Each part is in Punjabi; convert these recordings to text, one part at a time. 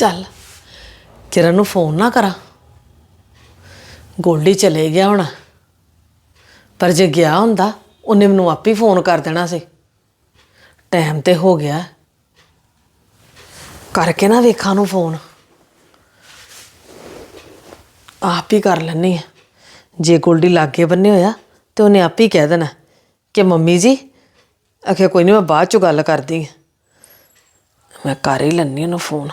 ਚੱਲ ਕਿਰਨ ਨੂੰ ਫੋਨ ਨਾ ਕਰਾਂ। ਗੋਲਡੀ ਚਲੇ ਗਿਆ ਹੁਣ। ਪਰ ਜੇ ਗਿਆ ਹੁੰਦਾ, ਉਹਨੇ ਮੈਨੂੰ ਆਪੇ ਫੋਨ ਕਰ ਦੇਣਾ ਸੀ। ਟਾਈਮ ਤੇ ਹੋ ਗਿਆ। ਕਰਕੇ ਨਾ ਵੇਖਾਂ ਨੂੰ ਫੋਨ। ਆਪ ਹੀ ਕਰ ਲੈਣੀ ਆ ਜੇ ਗੋਲਡੀ ਲਾਗੇ ਬੰਨੇ ਹੋਇਆ, ਤੇ ਉਹਨੇ ਆਪ ਹੀ ਕਹਿ ਦੇਣਾ ਕਿ ਮੰਮੀ ਜੀ ਆਖਿਆ ਕੋਈ ਨਹੀਂ ਮੈਂ ਬਾਅਦ ਚ ਗੱਲ ਕਰਦੀ ਹਾਂ। ਮੈਂ ਕਰ ਹੀ ਲੈਣੀ ਉਹਨੂੰ ਫੋਨ।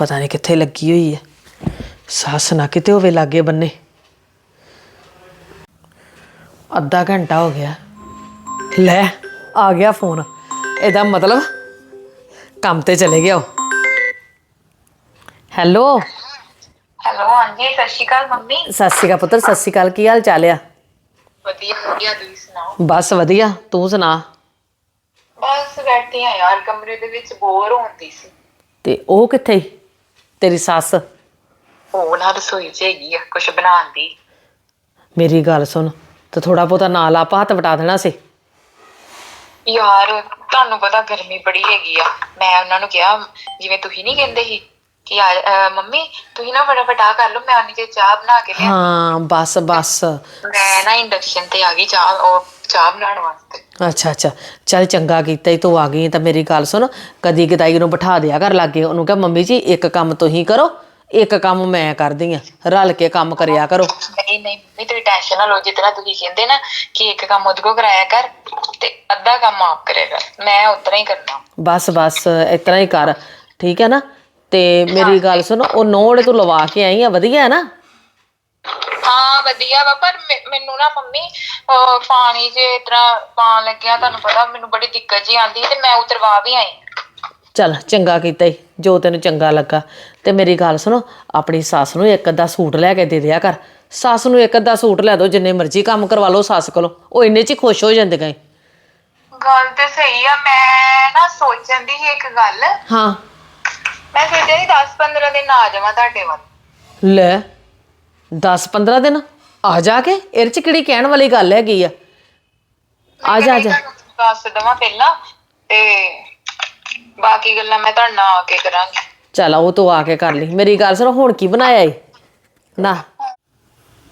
ਪਤਾ ਨਹੀਂ ਕਿੱਥੇ ਲੱਗੀ ਹੋਈ ਹੈ ਸੱਸ ਨਾ ਕਿਤੇ ਹੋਵੇ ਲਾਗੇ ਬੰਨੇ। ਅੱਧਾ ਘੰਟਾ ਹੋ ਗਿਆ। ਲੈ ਆ ਗਿਆ ਫੋਨ। ਇਹਦਾ ਮਤਲਬ ਕੰਮ ਤੇ ਚਲੇ ਗਿਆ ਉਹ। ਹੈਲੋ। ਹੈਲੋ ਹਾਂਜੀ ਸਤਿ ਸ਼੍ਰੀ ਅਕਾਲ ਮੰਮੀ। ਸਤਿ ਸ਼੍ਰੀ ਅਕਾਲ ਪੁੱਤਰ ਸਤਿ ਸ਼੍ਰੀ ਅਕਾਲ ਕੀ ਹਾਲ ਚਾਲ ਆ? ਵਧੀਆ ਵਧੀਆ ਤੁਸੀਂ ਸੁਣਾਓ? ਬਸ ਵਧੀਆ ਤੂੰ ਸੁਣਾ? ਬਸ ਬੈਠੀ ਆ ਯਾਰ ਕਮਰੇ ਦੇ ਵਿੱਚ ਬੋਰ ਹੁੰਦੀ ਸੀ। ਤੇ ਉਹ ਕਿੱਥੇ? ਤੇਰੀ ਸੱਸ? ਉਹ ਨਾ ਰਸੋਈ 'ਚ ਹੈਗੀ ਆ ਕੁਝ ਬਣਾਉਣ ਦੀ। ਮੇਰੀ ਗੱਲ ਸੁਣ ਤੇ ਥੋੜਾ ਬਹੁਤਾ ਨਾਲ ਆਪਾ ਹੱਥ ਵਟਾ ਦੇਣਾ ਸੀ। ਯਾਰ ਤੁਹਾਨੂੰ ਪਤਾ ਗਰਮੀ ਬੜੀ ਹੈਗੀ ਆ। ਮੈਂ ਉਹਨਾਂ ਨੂੰ ਕਿਹਾ ਜਿਵੇਂ ਤੁਸੀਂ ਨਹੀਂ ਕਹਿੰਦੇ ਸੀ ਕਿ ਆ ਅਹ ਮੰਮੀ ਤੁਸੀਂ ਨਾ ਫਟਾਫਟ ਆ ਕਰ ਲਓ ਮੈਂ ਉਹਨੀ ਚਾਹ ਬਣਾ ਕੇ ਲਿਆ ਹਾਂ ਬਸ ਬਸ। ਮੈਂ ਨਾ ਇੰਡਕਸ਼ਨ ਤੇ ਆ ਗਈ ਚਾਹ ਉਹ ਚਾਹ ਬਣਾਉਣ ਵਾਸਤੇ। ਅੱਛਾ ਅੱਛਾ। ਚੱਲ ਚੰਗਾ ਕੀਤਾ ਈ ਤੂੰ ਆ ਗਈ ਤਾਂ ਮੇਰੀ ਗੱਲ ਸੁਣ। ਕਦੀ ਕਦਾਈ ਉਹਨੂੰ ਬਿਠਾ ਦਿਆ ਕਰ ਲਾਗੇ। ਉਹਨੂੰ ਕਹ ਮੰਮੀ ਜੀ ਇੱਕ ਕੰਮ ਤੁਸੀਂ ਕਰੋ ਇੱਕ ਕੰਮ ਮੈਂ ਕਰਦੀ ਆ। ਰਲ ਕੇ ਕੰਮ ਕਰਿਆ ਕਰੋ। ਨਹੀਂ ਨਹੀਂ ਮੰਮੀ ਤੁਸੀਂ ਟੈਨਸ਼ਨ ਨਾ ਲਓ। ਜਿਤਨਾ ਤੁਸੀਂ ਕਹਿੰਦੇ ਨਾ ਕਿ ਇੱਕ ਕੰਮ ਉਹਦੇ ਕੋ ਕਰਾਇਆ ਕਰ ਤੇ ਅੱਧਾ ਕੰਮ ਆਪ ਕਰਿਆ ਕਰ। ਮੈਂ ਉਤਨਾ ਹੀ ਕਰਨਾ। ਬਸ ਬਸ ਇਤਨਾ ਹੀ ਕਰ। ਠੀਕ ਹੈ ਨਾ? ਤੇ ਮੇਰੀ ਗੱਲ ਸੁਣ ਉਹ ਨੋੜੇ ਤੂੰ ਲਵਾ ਕੇ ਆਈ ਆ ਵਧੀਆ ਹੈ ਨਾ? ਹਾਂ ਵਧੀਆ ਵਾ ਪਰ ਮੈ- ਮੈਨੂੰ ਨਾ ਮੰਮੀ ਅਹ ਪਾਣੀ ਜੇ ਇਤਨਾ ਪਾਣ ਲੱਗਿਆ ਤੁਹਾਨੂੰ ਪਤਾ ਮੈਨੂੰ ਬੜੀ ਦਿੱਕਤ ਜੀ ਆਂਦੀ ਤੇ ਮੈਂ ਉਤਰਵਾ ਵੀ ਆਈ। ਚੱਲ ਚੰਗਾ ਕੀਤਾ ਈ ਜੋ ਤੈਨੂੰ ਚੰਗਾ ਲੱਗਾ। ਤੇ ਮੇਰੀ ਗੱਲ ਸੁਣੋ ਆਪਣੀ ਸੱਸ ਨੂੰ ਇੱਕ ਅੱਧਾ ਸੂਟ ਲੈ ਕੇ ਦੇ ਦਿਆ ਕਰ। ਸੱਸ ਨੂੰ ਇੱਕ ਅੱਧਾ ਸੂਟ ਲੈ ਦਿਓ ਜਿੰਨੇ ਮਰਜ਼ੀ ਕੰਮ ਕਰਵਾ ਲਓ ਸੱਸ ਕੋਲੋਂ। ਉਹ ਇੰਨੇ 'ਚ ਹੀ ਖੁਸ਼ ਹੋ ਜਾਂਦੇ ਗਏ। ਗੱਲ ਤੇ ਸਹੀ ਆ ਮੈਂ ਨਾ ਸੋਚਣ ਦੀ ਸੀ ਇੱਕ ਗੱਲ। ਹਾਂ। ਮੈਂ ਸੋਚਿਆ ਸੀ 10 15 ਦਿਨ ਆ ਜਾਵਾਂ ਤੁਹਾਡੇ ਵੱਲ। ਲੈ। 10 15 ਦਿਨ? ਆ ਜਾ ਕੇ ਇਹਦੇ 'ਚ ਕਿਹੜੀ ਕਹਿਣ ਵਾਲੀ ਗੱਲ ਹੈਗੀ ਆ? ਆ ਜਾ ਆ ਜਾ। ਦੱਸ ਦਵਾਂ ਪਹਿਲਾਂ ਤੇ ਬਾਕੀ ਗੱਲਾਂ ਮੈਂ ਤੁਹਾਡੇ ਨਾਲ ਆ ਕੇ ਕਰਾਂਗੀ। ਚੱਲ ਉਹ ਤੂੰ ਆ ਕੇ ਕਰ ਲਈ। ਮੇਰੀ ਗੱਲ ਸੁਣ ਹੁਣ ਕੀ ਬਣਾਇਆ ਈ? ਨਾ।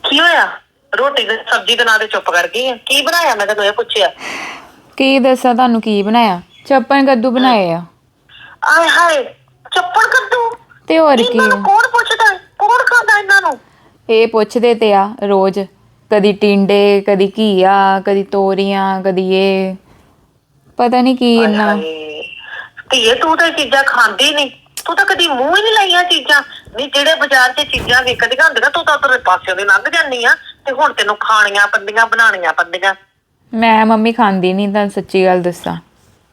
ਕੀ ਹੋਇਆ? ਰੋਟੀ ਤੇ ਸਬਜ਼ੀ ਦੇ ਨਾਂ ਤੇ ਚੁੱਪ ਕਰ ਗਈ ਆ। ਕੀ ਬਣਾਇਆ? ਮੈਂ ਤੈਨੂੰ ਇਹ ਪੁੱਛਿਆ। ਕੀ ਦੱਸਾਂ ਤੁਹਾਨੂੰ ਕੀ ਬਣਾਇਆ? ਚੱਪਣ ਕੱਦੂ ਬਣਾਏ ਆ। ਆਏ ਹਾਏ ਚੱਪੜ ਕੱਦੂ? ਤੇ ਹੋਰ ਕੀ ਇਹਨਾਂ ਨੂੰ ਕੌਣ ਪੁੱਛਦਾ? ਹੈ? ਕੌਣ ਖਾਂਦਾ ਇਹਨਾਂ ਨੂੰ? ਇਹ ਪੁੱਛਦੇ ਤੇ ਆ ਰੋਜ਼ ਕਦੀ ਟਿੰਡੇ ਕਦੀ ਘੀਆ ਕਦੀ ਤੋਰੀਆਂ ਕਦੀ ਇਹ। ਪਤਾ ਨਹੀਂ ਕੀ ਇੰਨਾ। ਧੀਏ ਤੂੰ ਤਾਂ ਇਹ ਚੀਜ਼ਾਂ ਖਾਂਦੀ ਨਹੀਂ ਤੂੰ ਤਾਂ ਕਦੀ ਮੂੰਹ ਹੀ ਨਹੀਂ ਲਾਈਆਂ ਚੀਜ਼ਾਂ। ਨਹੀਂ ਜਿਹੜੇ ਬਾਜ਼ਾਰ 'ਚ ਚੀਜ਼ਾਂ ਵਿਕਦੀਆਂ ਹੁੰਦੀਆਂ ਤੂੰ ਤਾਂ ਤੇਰੇ ਪਾਸਿਓਂ ਦੀ ਲੰਘ ਜਾਂਦੀ ਆ ਤੇ ਹੁਣ ਤੈਨੂੰ ਖਾਣੀਆਂ ਪੰਦੀਆਂ ਬਣਾਉਣੀਆਂ ਪੰਦੀਆਂ। ਮੈਂ ਮੰਮੀ ਖਾਂਦੀ ਨਹੀਂ ਤਾਂ ਸੱਚੀ ਗੱਲ ਦੱਸਾਂ।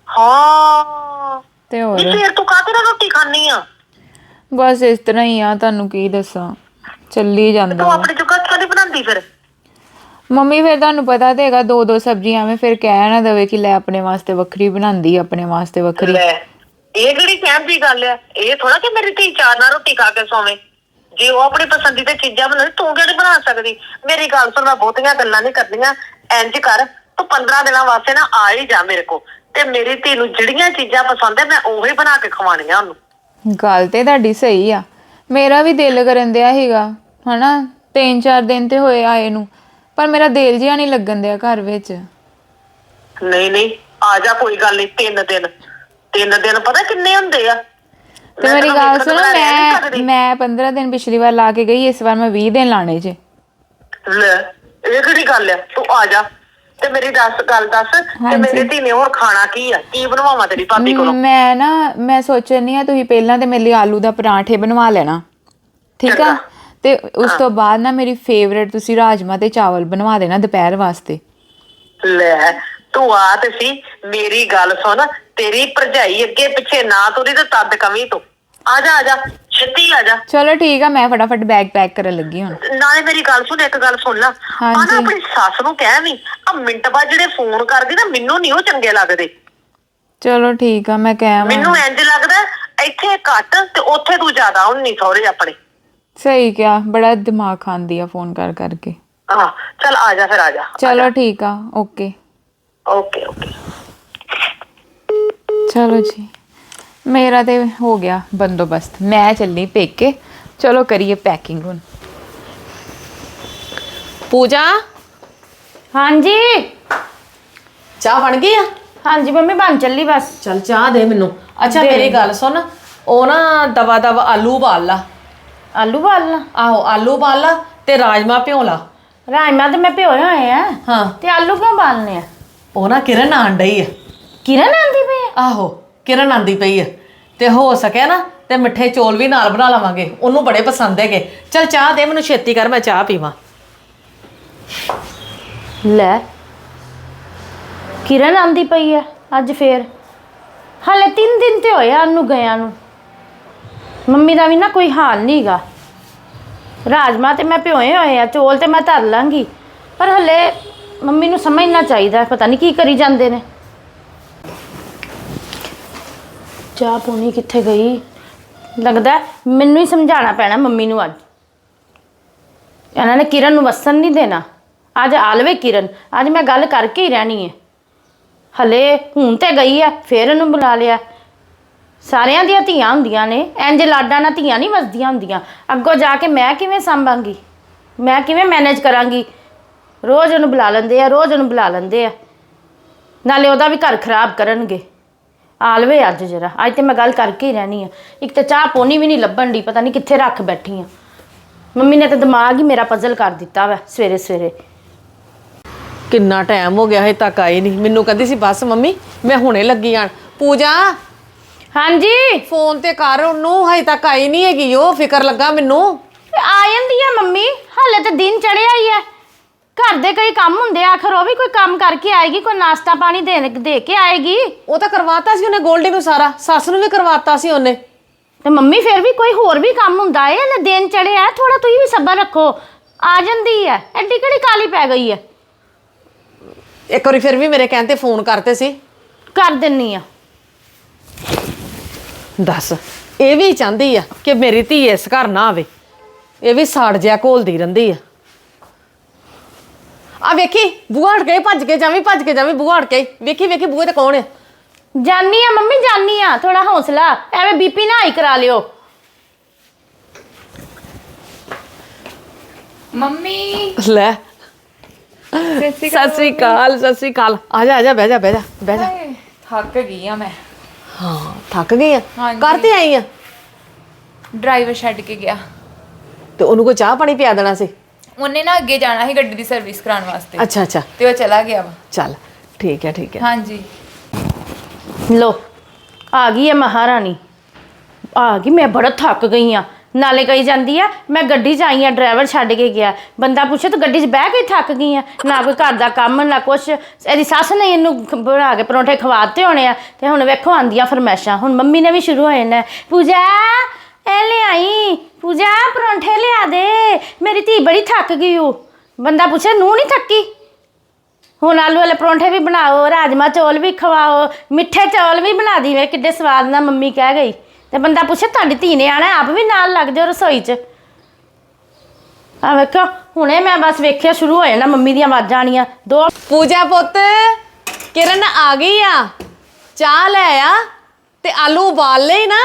ਹਾਂ। ਤੇ ਨਹੀਂ ਹੋਰ? ਫੇਰ ਤੂੰ ਕਾਹਦੇ ਨਾਲ ਰੋਟੀ ਖਾਣੀ ਆ? ਬਸ ਇਸ ਤਰ੍ਹਾਂ ਹੀ ਆ ਤੁਹਾਨੂੰ ਕੀ ਦੱਸਾਂ। ਚੱਲੀ ਜਾਂਦਾ ਤੂੰ ਵਾ। ਆਪਣੇ ਜੁਗਾ ਕਿਉਂ ਨਹੀਂ ਬਣਾਉਂਦੀ ਫਿਰ? ਮੰਮੀ ਫਿਰ ਤੁਹਾਨੂੰ ਪਤਾ ਤੇ ਹੈਗਾ ਦੋ ਦੋ ਸਬਜ਼ੀਆਂ ਐਵੇਂ ਫਿਰ ਕਹਿ ਨਾ ਦਵੇ ਕਿ ਲੈ ਆਪਣੇ ਵਾਸਤੇ ਵੱਖਰੀ ਬਣਾਉਂਦੀ ਆਪਣੇ ਵਾਸਤੇ ਵੱਖਰੀ। ਲੈ ਇਹ ਕਿਹੜੀ ਕਹਿਣ ਦੀ ਗੱਲ ਆ ਇਹ ਥੋੜਾ ਕਿ ਮੇਰੀ ਧੀ ਚਾਰ ਨਾਲ ਰੋਟੀ ਖਾ ਕੇ ਸੋਵੇ। ਜੇ ਉਹ ਆਪਣੀ ਪਸੰਦੀ ਤੇ ਚੀਜ਼ਾਂ ਬਣਾਉਂਦੀ ਤੂੰ ਕਿਹੜੀ ਬਣਾ ਸਕਦੀ? ਮੇਰੀ ਗੱਲ ਸੁਣ ਮੈਂ ਬਹੁਤੀਆਂ ਗੱਲਾਂ ਨਹੀਂ ਕਰਦੀਆਂ ਇੰਜ ਕਰ ਤੂੰ 15 ਦਿਨਾਂ ਵਾਸਤੇ ਨਾ ਆ ਹੀ ਜਾ ਮੇਰੇ ਕੋ ਤੇ ਮੇਰੀ ਧੀ ਨੂੰ ਜਿਹੜੀਆਂ ਚੀਜ਼ਾਂ ਪਸੰਦ ਹੈ ਮੈਂ ਉਹੀ ਬਣਾ ਕੇ ਖਵਾਉਣੀਆਂ ਉਹਨੂੰ। ਗੱਲ ਤੇ ਤੁਹਾਡੀ ਸਹੀ ਆ। ਮੇਰਾ ਵੀ ਦਿਲ ਕਰਨ ਦਿਆ ਹੈਗਾ ਹਨਾ ਤਿੰਨ ਚਾਰ ਦਿਨ ਤੇ ਹੋਏ ਆਏ ਨੂੰ ਪਰ ਮੇਰਾ ਦਿਲ ਜਿਹਾ ਨਹੀਂ ਲੱਗਣ ਦਿਆ ਘਰ ਵਿੱਚ। ਨਹੀਂ ਨਹੀਂ ਆ ਜਾ ਕੋਈ ਗੱਲ ਨਹੀਂ ਤਿੰਨ ਦਿਨ ਤਿੰਨ ਦਿਨ ਪਤਾ ਕਿੰਨੇ ਹੁੰਦੇ ਆ? ਤੇ ਮੇਰੀ ਗੱਲ ਸੁਣੋ ਮੈਂ। ਮੈਂ 15 ਦਿਨ ਪਿਛਲੀ ਵਾਰ ਲਾ ਕੇ ਗਈ ਇਸ ਵਾਰ ਮੈਂ 20 ਦਿਨ ਲਾਣੇ ਜੇ। ਲੈ ਇਹ ਕਿਹੜੀ ਗੱਲ ਆ? ਤੂੰ ਆ ਜਾ ਤੇ ਮੇਰੀ ਦੱਸ ਗੱਲ ਦੱਸ ਤੇ। ਮੇਰੀ ਧੀ ਨੇ ਹੋਰ ਖਾਣਾ ਕੀ ਆ? ਕੀ ਬਣਵਾਵਾਂ ਤੇਰੀ ਭਾਬੀ ਕੋਲੋਂ? ਮੈਂ ਨਾ ਮੈਂ ਸੋਚਣੀ ਆ ਤੁਸੀਂ ਪਹਿਲਾਂ ਤੇ ਮੇਰੇ ਲਈ ਆਲੂ ਦਾ ਪਰਾਂਠੇ ਬਣਵਾ ਲੈਣਾ। ਠੀਕ ਆ। ਤੇ ਉਸ ਤੋਂ ਬਾਅਦ ਨਾ ਮੇਰੀ ਫੇਵਰੇਟ ਤੁਸੀਂ ਰਾਜਮਾ ਤੇ ਚਾਵਲ ਬਣਵਾ ਦੇਣਾ ਦੁਪਹਿਰ ਵਾਸਤੇ। ਲੈ ਤੂੰ ਆ ਤੇ ਸੀ ਮੇਰੀ ਗੱਲ ਸੁਣ ਤੇਰੀ ਭਰਜਾਈ ਅੱਗੇ ਪਿੱਛੇ ਨਾ ਤੁਰੀ ਤੇ ਤਦ ਕਵੀ ਤੂੰ। ਆ ਜਾ ਆ ਜਾ ਛੇਤੀ ਆ ਜਾ। ਚਲੋ ਠੀਕ ਆ ਮੈਂ ਫਟਾਫਟ ਬੈਗ ਪੈਕ ਕਰਨ ਲੱਗੀ ਹੁਣ। ਨਾਲੇ ਮੇਰੀ ਗੱਲ ਸੁਣ ਇੱਕ ਗੱਲ ਸੁਣ ਲੈ। ਆ ਹਾਂਜੀ। ਨਾ ਆਪਣੀ ਸੱਸ ਨੂੰ ਕਹਿ ਵੀ ਆ ਮਿੰਟ ਬਾਅਦ ਜਿਹੜੇ ਫੋਨ ਕਰਦੀ ਨਾ ਮੈਨੂੰ ਨਹੀਂ ਉਹ ਚੰਗੇ ਲੱਗਦੇ। ਚਲੋ ਠੀਕ ਆ ਮੈਂ ਕਹਿ ਮੈਨੂੰ ਇੰਜ ਲੱਗਦਾ ਇੱਥੇ ਘੱਟ ਤੇ ਉੱਥੇ ਤੂੰ ਜ਼ਿਆਦਾ ਹੁੰਨੀ ਸਹੁਰੇ ਆਪਣੇ। ਸਹੀ ਕਿਹਾ ਬੜਾ ਦਿਮਾਗ ਖਾਂਦੀ ਆ ਫੋਨ ਕਰ ਕਰਕੇ। ਹਾਂ ਚੱਲ ਆ ਜਾ ਫਿਰ ਆ ਜਾ। ਚਲੋ ਠੀਕ ਆ ਓਕੇ ਓਕੇ ਓਕੇ ਚਲੋ ਜੀ ਮੇਰਾ ਤੇ ਹੋ ਗਿਆ ਬੰਦੋਬਸਤ। ਮੈਂ ਚੱਲੀ ਪੇਕੇ ਚਲੋ ਕਰੀਏ ਪੈਕਿੰਗ ਹੁਣ। ਪੂਜਾ? ਹਾਂਜੀ। ਚਾਹ ਬਣ ਗਈ ਆ? ਹਾਂਜੀ ਮੰਮੀ ਬਣ ਚੱਲੀ ਬਸ। ਚਲ ਚਾਹ ਦੇ ਮੈਨੂੰ। ਅੱਛਾ ਮੇਰੀ ਗੱਲ ਸੁਣ ਉਹ ਨਾ ਦਵਾ ਦਵਾ ਆਲੂ ਉਬਾਲ ਲਾ। ਆਲੂ ਬਾਲਣਾ ਆਹੋ ਆਲੂ ਉਬਾਲ ਲਾ ਤੇ ਰਾਜਮਾ ਭਿਓ ਲਾ। ਰਾਜਮਾ ਤੇ ਮੈਂ ਭਿਓਏ ਹੋਏ ਆ? ਹਾਂ। ਤੇ ਆਲੂ ਕਿਉਂ ਬਾਲਨੇ ਆ? ਉਹ ਨਾ ਕਿਰਨ ਆਣ ਡਈ ਆ। ਕਿਰਨ ਆਂਦੀ ਪਈ ਆ? ਆਹੋ ਕਿਰਨ ਆਂਦੀ ਪਈ ਆ। ਤੇ ਹੋ ਸਕਿਆ ਨਾ ਤੇ ਮਿੱਠੇ ਚੌਲ ਵੀ ਨਾਲ ਬਣਾ ਲਵਾਂਗੇ। ਉਹਨੂੰ ਬੜੇ ਪਸੰਦ ਹੈਗੇ। ਚਲ ਚਾਹ ਦੇ ਮੈਨੂੰ ਛੇਤੀ ਕਰ ਮੈਂ ਚਾਹ ਪੀਵਾਂ। ਲੈ ਕਿਰਨ ਆਂਦੀ ਪਈ ਆ ਅੱਜ ਫੇਰ। ਹਾਲੇ 3 ਦਿਨ ਤੇ ਹੋਇਆ ਉਹਨੂੰ ਗਿਆ ਨੂੰ। ਮੰਮੀ ਦਾ ਵੀ ਨਾ ਕੋਈ ਹਾਲ ਨਹੀਂਗਾ ਰਾਜਮਾ ਤੇ ਮੈਂ ਭਿਓਏ ਹੋਏ ਆ, ਚੋਲ ਤੇ ਮੈਂ ਧਰ ਲਾਂਗੀ। ਪਰ ਹਲੇ ਮੰਮੀ ਨੂੰ ਸਮਝਣਾ ਚਾਹੀਦਾ, ਪਤਾ ਨਹੀਂ ਕੀ ਕਰੀ ਜਾਂਦੇ ਨੇ। ਚਾਹ ਪੂਣੀ ਕਿੱਥੇ ਗਈ? ਲੱਗਦਾ ਮੈਨੂੰ ਹੀ ਸਮਝਾਉਣਾ ਪੈਣਾ ਮੰਮੀ ਨੂੰ ਅੱਜ। ਇਹਨਾਂ ਨੇ ਕਿਰਨ ਨੂੰ ਵਸਣ ਨਹੀਂ ਦੇਣਾ। ਅੱਜ ਆਲਵੇ ਕਿਰਨ, ਅੱਜ ਮੈਂ ਗੱਲ ਕਰਕੇ ਹੀ ਰਹਿਣੀ ਹੈ ਹਲੇ ਹੁਣ ਤੇ ਗਈ ਹੈ ਫੇਰ ਇਹਨੂੰ ਬੁਲਾ ਲਿਆ। ਸਾਰਿਆਂ ਦੀਆਂ ਧੀਆਂ ਹੁੰਦੀਆਂ ਨੇ ਇੰਜ ਲਾਡਾਂ ਨਾਲ ਧੀਆਂ ਨਹੀਂ ਵਸਦੀਆਂ ਹੁੰਦੀਆਂ। ਅੱਗੋਂ ਜਾ ਕੇ ਮੈਂ ਕਿਵੇਂ ਸੰਭਾਂਗੀ? ਮੈਂ ਕਿਵੇਂ ਮੈਨੇਜ ਕਰਾਂਗੀ? ਰੋਜ਼ ਉਹਨੂੰ ਬੁਲਾ ਲੈਂਦੇ ਆ, ਰੋਜ਼ ਉਹਨੂੰ ਬੁਲਾ ਲੈਂਦੇ ਆ। ਨਾਲੇ ਉਹਦਾ ਵੀ ਘਰ ਖਰਾਬ ਕਰਨਗੇ। ਆਲਵੇ ਅੱਜ ਜਰਾ, ਅੱਜ ਤੇ ਮੈਂ ਗੱਲ ਕਰਕੇ ਹੀ ਰਹਿਣੀ ਆ। ਇੱਕ ਤਾਂ ਚਾਹ ਪੋਣੀ ਵੀ ਨਹੀਂ ਲੱਭਣ ਦੀ ਪਤਾ ਨਹੀਂ ਕਿੱਥੇ ਰੱਖ ਬੈਠੀ ਆ। ਮੰਮੀ ਨੇ ਤਾਂ ਦਿਮਾਗ ਹੀ ਮੇਰਾ ਪਜ਼ਲ ਕਰ ਦਿੱਤਾ ਵਾ, ਸਵੇਰੇ ਸਵੇਰੇ। ਕਿੰਨਾ ਟਾਈਮ ਹੋ ਗਿਆ ਹਜੇ ਤੱਕ ਆਈ ਨਹੀਂ। ਮੈਨੂੰ ਕਹਿੰਦੀ ਸੀ, ਬਸ ਮੰਮੀ, ਮੈਂ ਹੁਣੇ ਲੱਗੀ ਆਣ ਪੂਜਾ ਹਾਂਜੀ? ਫੋਨ ਤੇ ਕਰ ਉਹਨੂੰ ਹਜੇ ਤੱਕ ਆਈ ਨਹੀਂ ਹੈਗੀ ਉਹ ਫਿਕਰ ਲੱਗਾ ਮੈਨੂੰ। ਆ ਜਾਂਦੀ ਆ ਮੰਮੀ ਹਾਲੇ ਤਾਂ ਦਿਨ ਚੜਿਆ ਹੀ ਆ। ਘਰ ਦੇ ਕਈ ਕੰਮ ਹੁੰਦੇ ਆ ਆਖਰ ਉਹ ਵੀ ਕੋਈ ਕੰਮ ਕਰਕੇ ਆਏਗੀ ਕੋਈ ਨਾਸ਼ਤਾ ਪਾਣੀ ਦੇ ਦੇ ਕੇ ਆਏਗੀ? ਉਹ ਤਾਂ ਕਰਵਾਤਾ ਸੀ ਉਹਨੇ ਗੋਲਡੀ ਨੂੰ ਸਾਰਾ ਸੱਸ ਨੂੰ ਵੀ ਕਰਵਾਤਾ ਸੀ ਉਹਨੇ। ਤੇ ਮੰਮੀ ਫਿਰ ਵੀ ਕੋਈ ਹੋਰ ਵੀ ਕੰਮ ਹੁੰਦਾ ਏ ਹਲੇ ਦਿਨ ਚੜਿਆ ਥੋੜਾ ਤੁਸੀਂ ਵੀ ਸਬਰ ਰੱਖੋ। ਆ ਜਾਂਦੀ ਆ ਐਡੀ ਕਿਹੜੀ ਕਾਲੀ ਪੈ ਗਈ ਆ? ਇੱਕ ਵਾਰੀ ਫਿਰ ਵੀ ਮੇਰੇ ਕਹਿਣ ਤੇ ਫੋਨ ਕਰਤੇ ਸੀ। ਕਰ ਦਿੰਨੀ ਆ। ਦੱਸ। ਇਹ ਵੀ ਚਾਹੁੰਦੀ ਆ ਕਿ ਮੇਰੀ ਧੀ ਇਸ ਘਰ ਨਾ ਆਵੇ। ਇਹ ਵੀ ਸਾੜ ਜਿਆ ਘੋਲਦੀ ਰਹਿੰਦੀ ਆ। ਆ ਵੇਖੀ ਬੂਹਾ ਹਟ ਕੇ ਭੱਜ ਕੇ ਜਾਵੀਂ ਭੱਜ ਕੇ ਜਾਵੀਂ ਬੂਹਾ ਹਟ ਕੇ। ਵੇਖੀ ਵੇਖੀ ਬੂਹੇ ਤੇ ਕੌਣ ਆ? ਜਾਨੀ ਆ ਮੰਮੀ ਜਾਨੀ ਆ। ਥੋੜਾ ਹੌਸਲਾ। ਐਵੇਂ ਬੀਪੀ ਨਾ ਹਾਈ ਕਰਾ ਲਿਓ। ਮੰਮੀ। ਲੈ। ਸਤਿ ਸ੍ਰੀ ਅਕਾਲ। ਸਤਿ ਸ੍ਰੀ ਅਕਾਲ ਆ ਜਾ ਆ ਜਾ ਬਹਿ ਜਾ ਬਹਿ ਜਾ ਬਹਿ ਜਾ। ਥੱਕ ਗਈ ਆ ਮੈਂ। ਹਾਂ ਥੱਕ ਗਈ ਆ? ਹਾਂਜੀ। ਘਰ ਤੇ ਆਈ ਆ? ਡਰਾਈਵਰ ਛੱਡ ਕੇ ਗਿਆ। ਤੇ ਉਹਨੂੰ ਕੋਈ ਚਾਹ ਪਾਣੀ ਪਿਆ ਦੇਣਾ ਸੀ? ਉਹਨੇ ਨਾ ਅੱਗੇ ਜਾਣਾ ਸੀ ਗੱਡੀ ਦੀ ਸਰਵਿਸ ਕਰਾਉਣ ਵਾਸਤੇ। ਅੱਛਾ ਅੱਛਾ। ਤੇ ਉਹ ਚਲਾ ਗਿਆ ਵਾ। ਚੱਲ ਠੀਕ ਹੈ ਠੀਕ ਹੈ। ਹਾਂਜੀ। ਲੋ ਆ ਗਈ ਹੈ ਮਹਾਰਾਣੀ। ਆ ਗਈ ਮੈਂ ਬੜਾ ਥੱਕ ਗਈ ਆ। ਨਾਲੇ ਕਹੀ ਜਾਂਦੀ ਆ, ਮੈਂ ਗੱਡੀ 'ਚ ਆਈ ਆ ਡਰਾਈਵਰ ਛੱਡ ਕੇ ਗਿਆ। ਬੰਦਾ ਪੁੱਛੇ, ਤੂੰ ਗੱਡੀ 'ਚ ਬਹਿ ਕੇ ਥੱਕ ਗਈ ਆ? ਨਾ ਕੋਈ ਘਰ ਦਾ ਕੰਮ, ਨਾ ਕੁਛ। ਇਹਦੀ ਸੱਸ ਨੇ ਇਹਨੂੰ ਖ- ਬਣਾ ਕੇ ਪਰੌਂਠੇ ਖਵਾਤੇ ਹੋਣੇ ਆ ਤੇ ਹੁਣ ਵੇਖੋ ਆਂਦੀਆਂ ਫਰਮੈਸ਼ਾਂ ਹੁਣ ਮੰਮੀ ਨੇ ਵੀ ਸ਼ੁਰੂ ਹੋਏ ਨੇ ਪੂਜਾ, ਇਹ ਲਿਆਈ। ਪੂਜਾ, ਪਰੌਂਠੇ ਲਿਆ ਦੇ। ਮੇਰੀ ਧੀ ਬੜੀ ਥੱਕ ਗਈ ਓ। ਬੰਦਾ ਪੁੱਛੇ ਨੂੰ ਨਹੀਂ ਥੱਕੀ? ਹੁਣ ਆਲੂ ਵਾਲੇ ਪਰੌਂਠੇ ਵੀ ਬਣਾਓ ਰਾਜਮਾ ਚੌਲ ਵੀ ਖਵਾਓ, ਮਿੱਠੇ ਚੌਲ ਵੀ ਬਣਾ ਦੀ ਵੇ। ਕਿੱਡੇ ਸਵਾਦ ਨਾਲ ਮੰਮੀ ਕਹਿ ਗਈ। ਤੇ ਬੰਦਾ ਪੁੱਛੇ ਤੁਹਾਡੀ ਧੀ ਨੇ ਆਣਾ ਆਪ ਵੀ ਨਾਲ ਲੱਗ ਜਾਓ ਰਸੋਈ 'ਚ? ਆ ਵੇਖੋ ਹੁਣੇ ਮੈਂ ਬਸ ਵੇਖਿਆ ਸ਼ੁਰੂ ਹੋ ਜਾਣਾ ਮੰਮੀ ਦੀਆਂ ਆਵਾਜ਼ਾਂ ਆਣੀਆਂ ਦੋ ਪੂਜਾ ਪੁੱਤ ਕਿਰਨ ਆ ਗਈ ਆ। ਚਾਹ ਲੈ ਆ ਤੇ ਆਲੂ ਉਬਾਲ ਲਈ ਨਾ।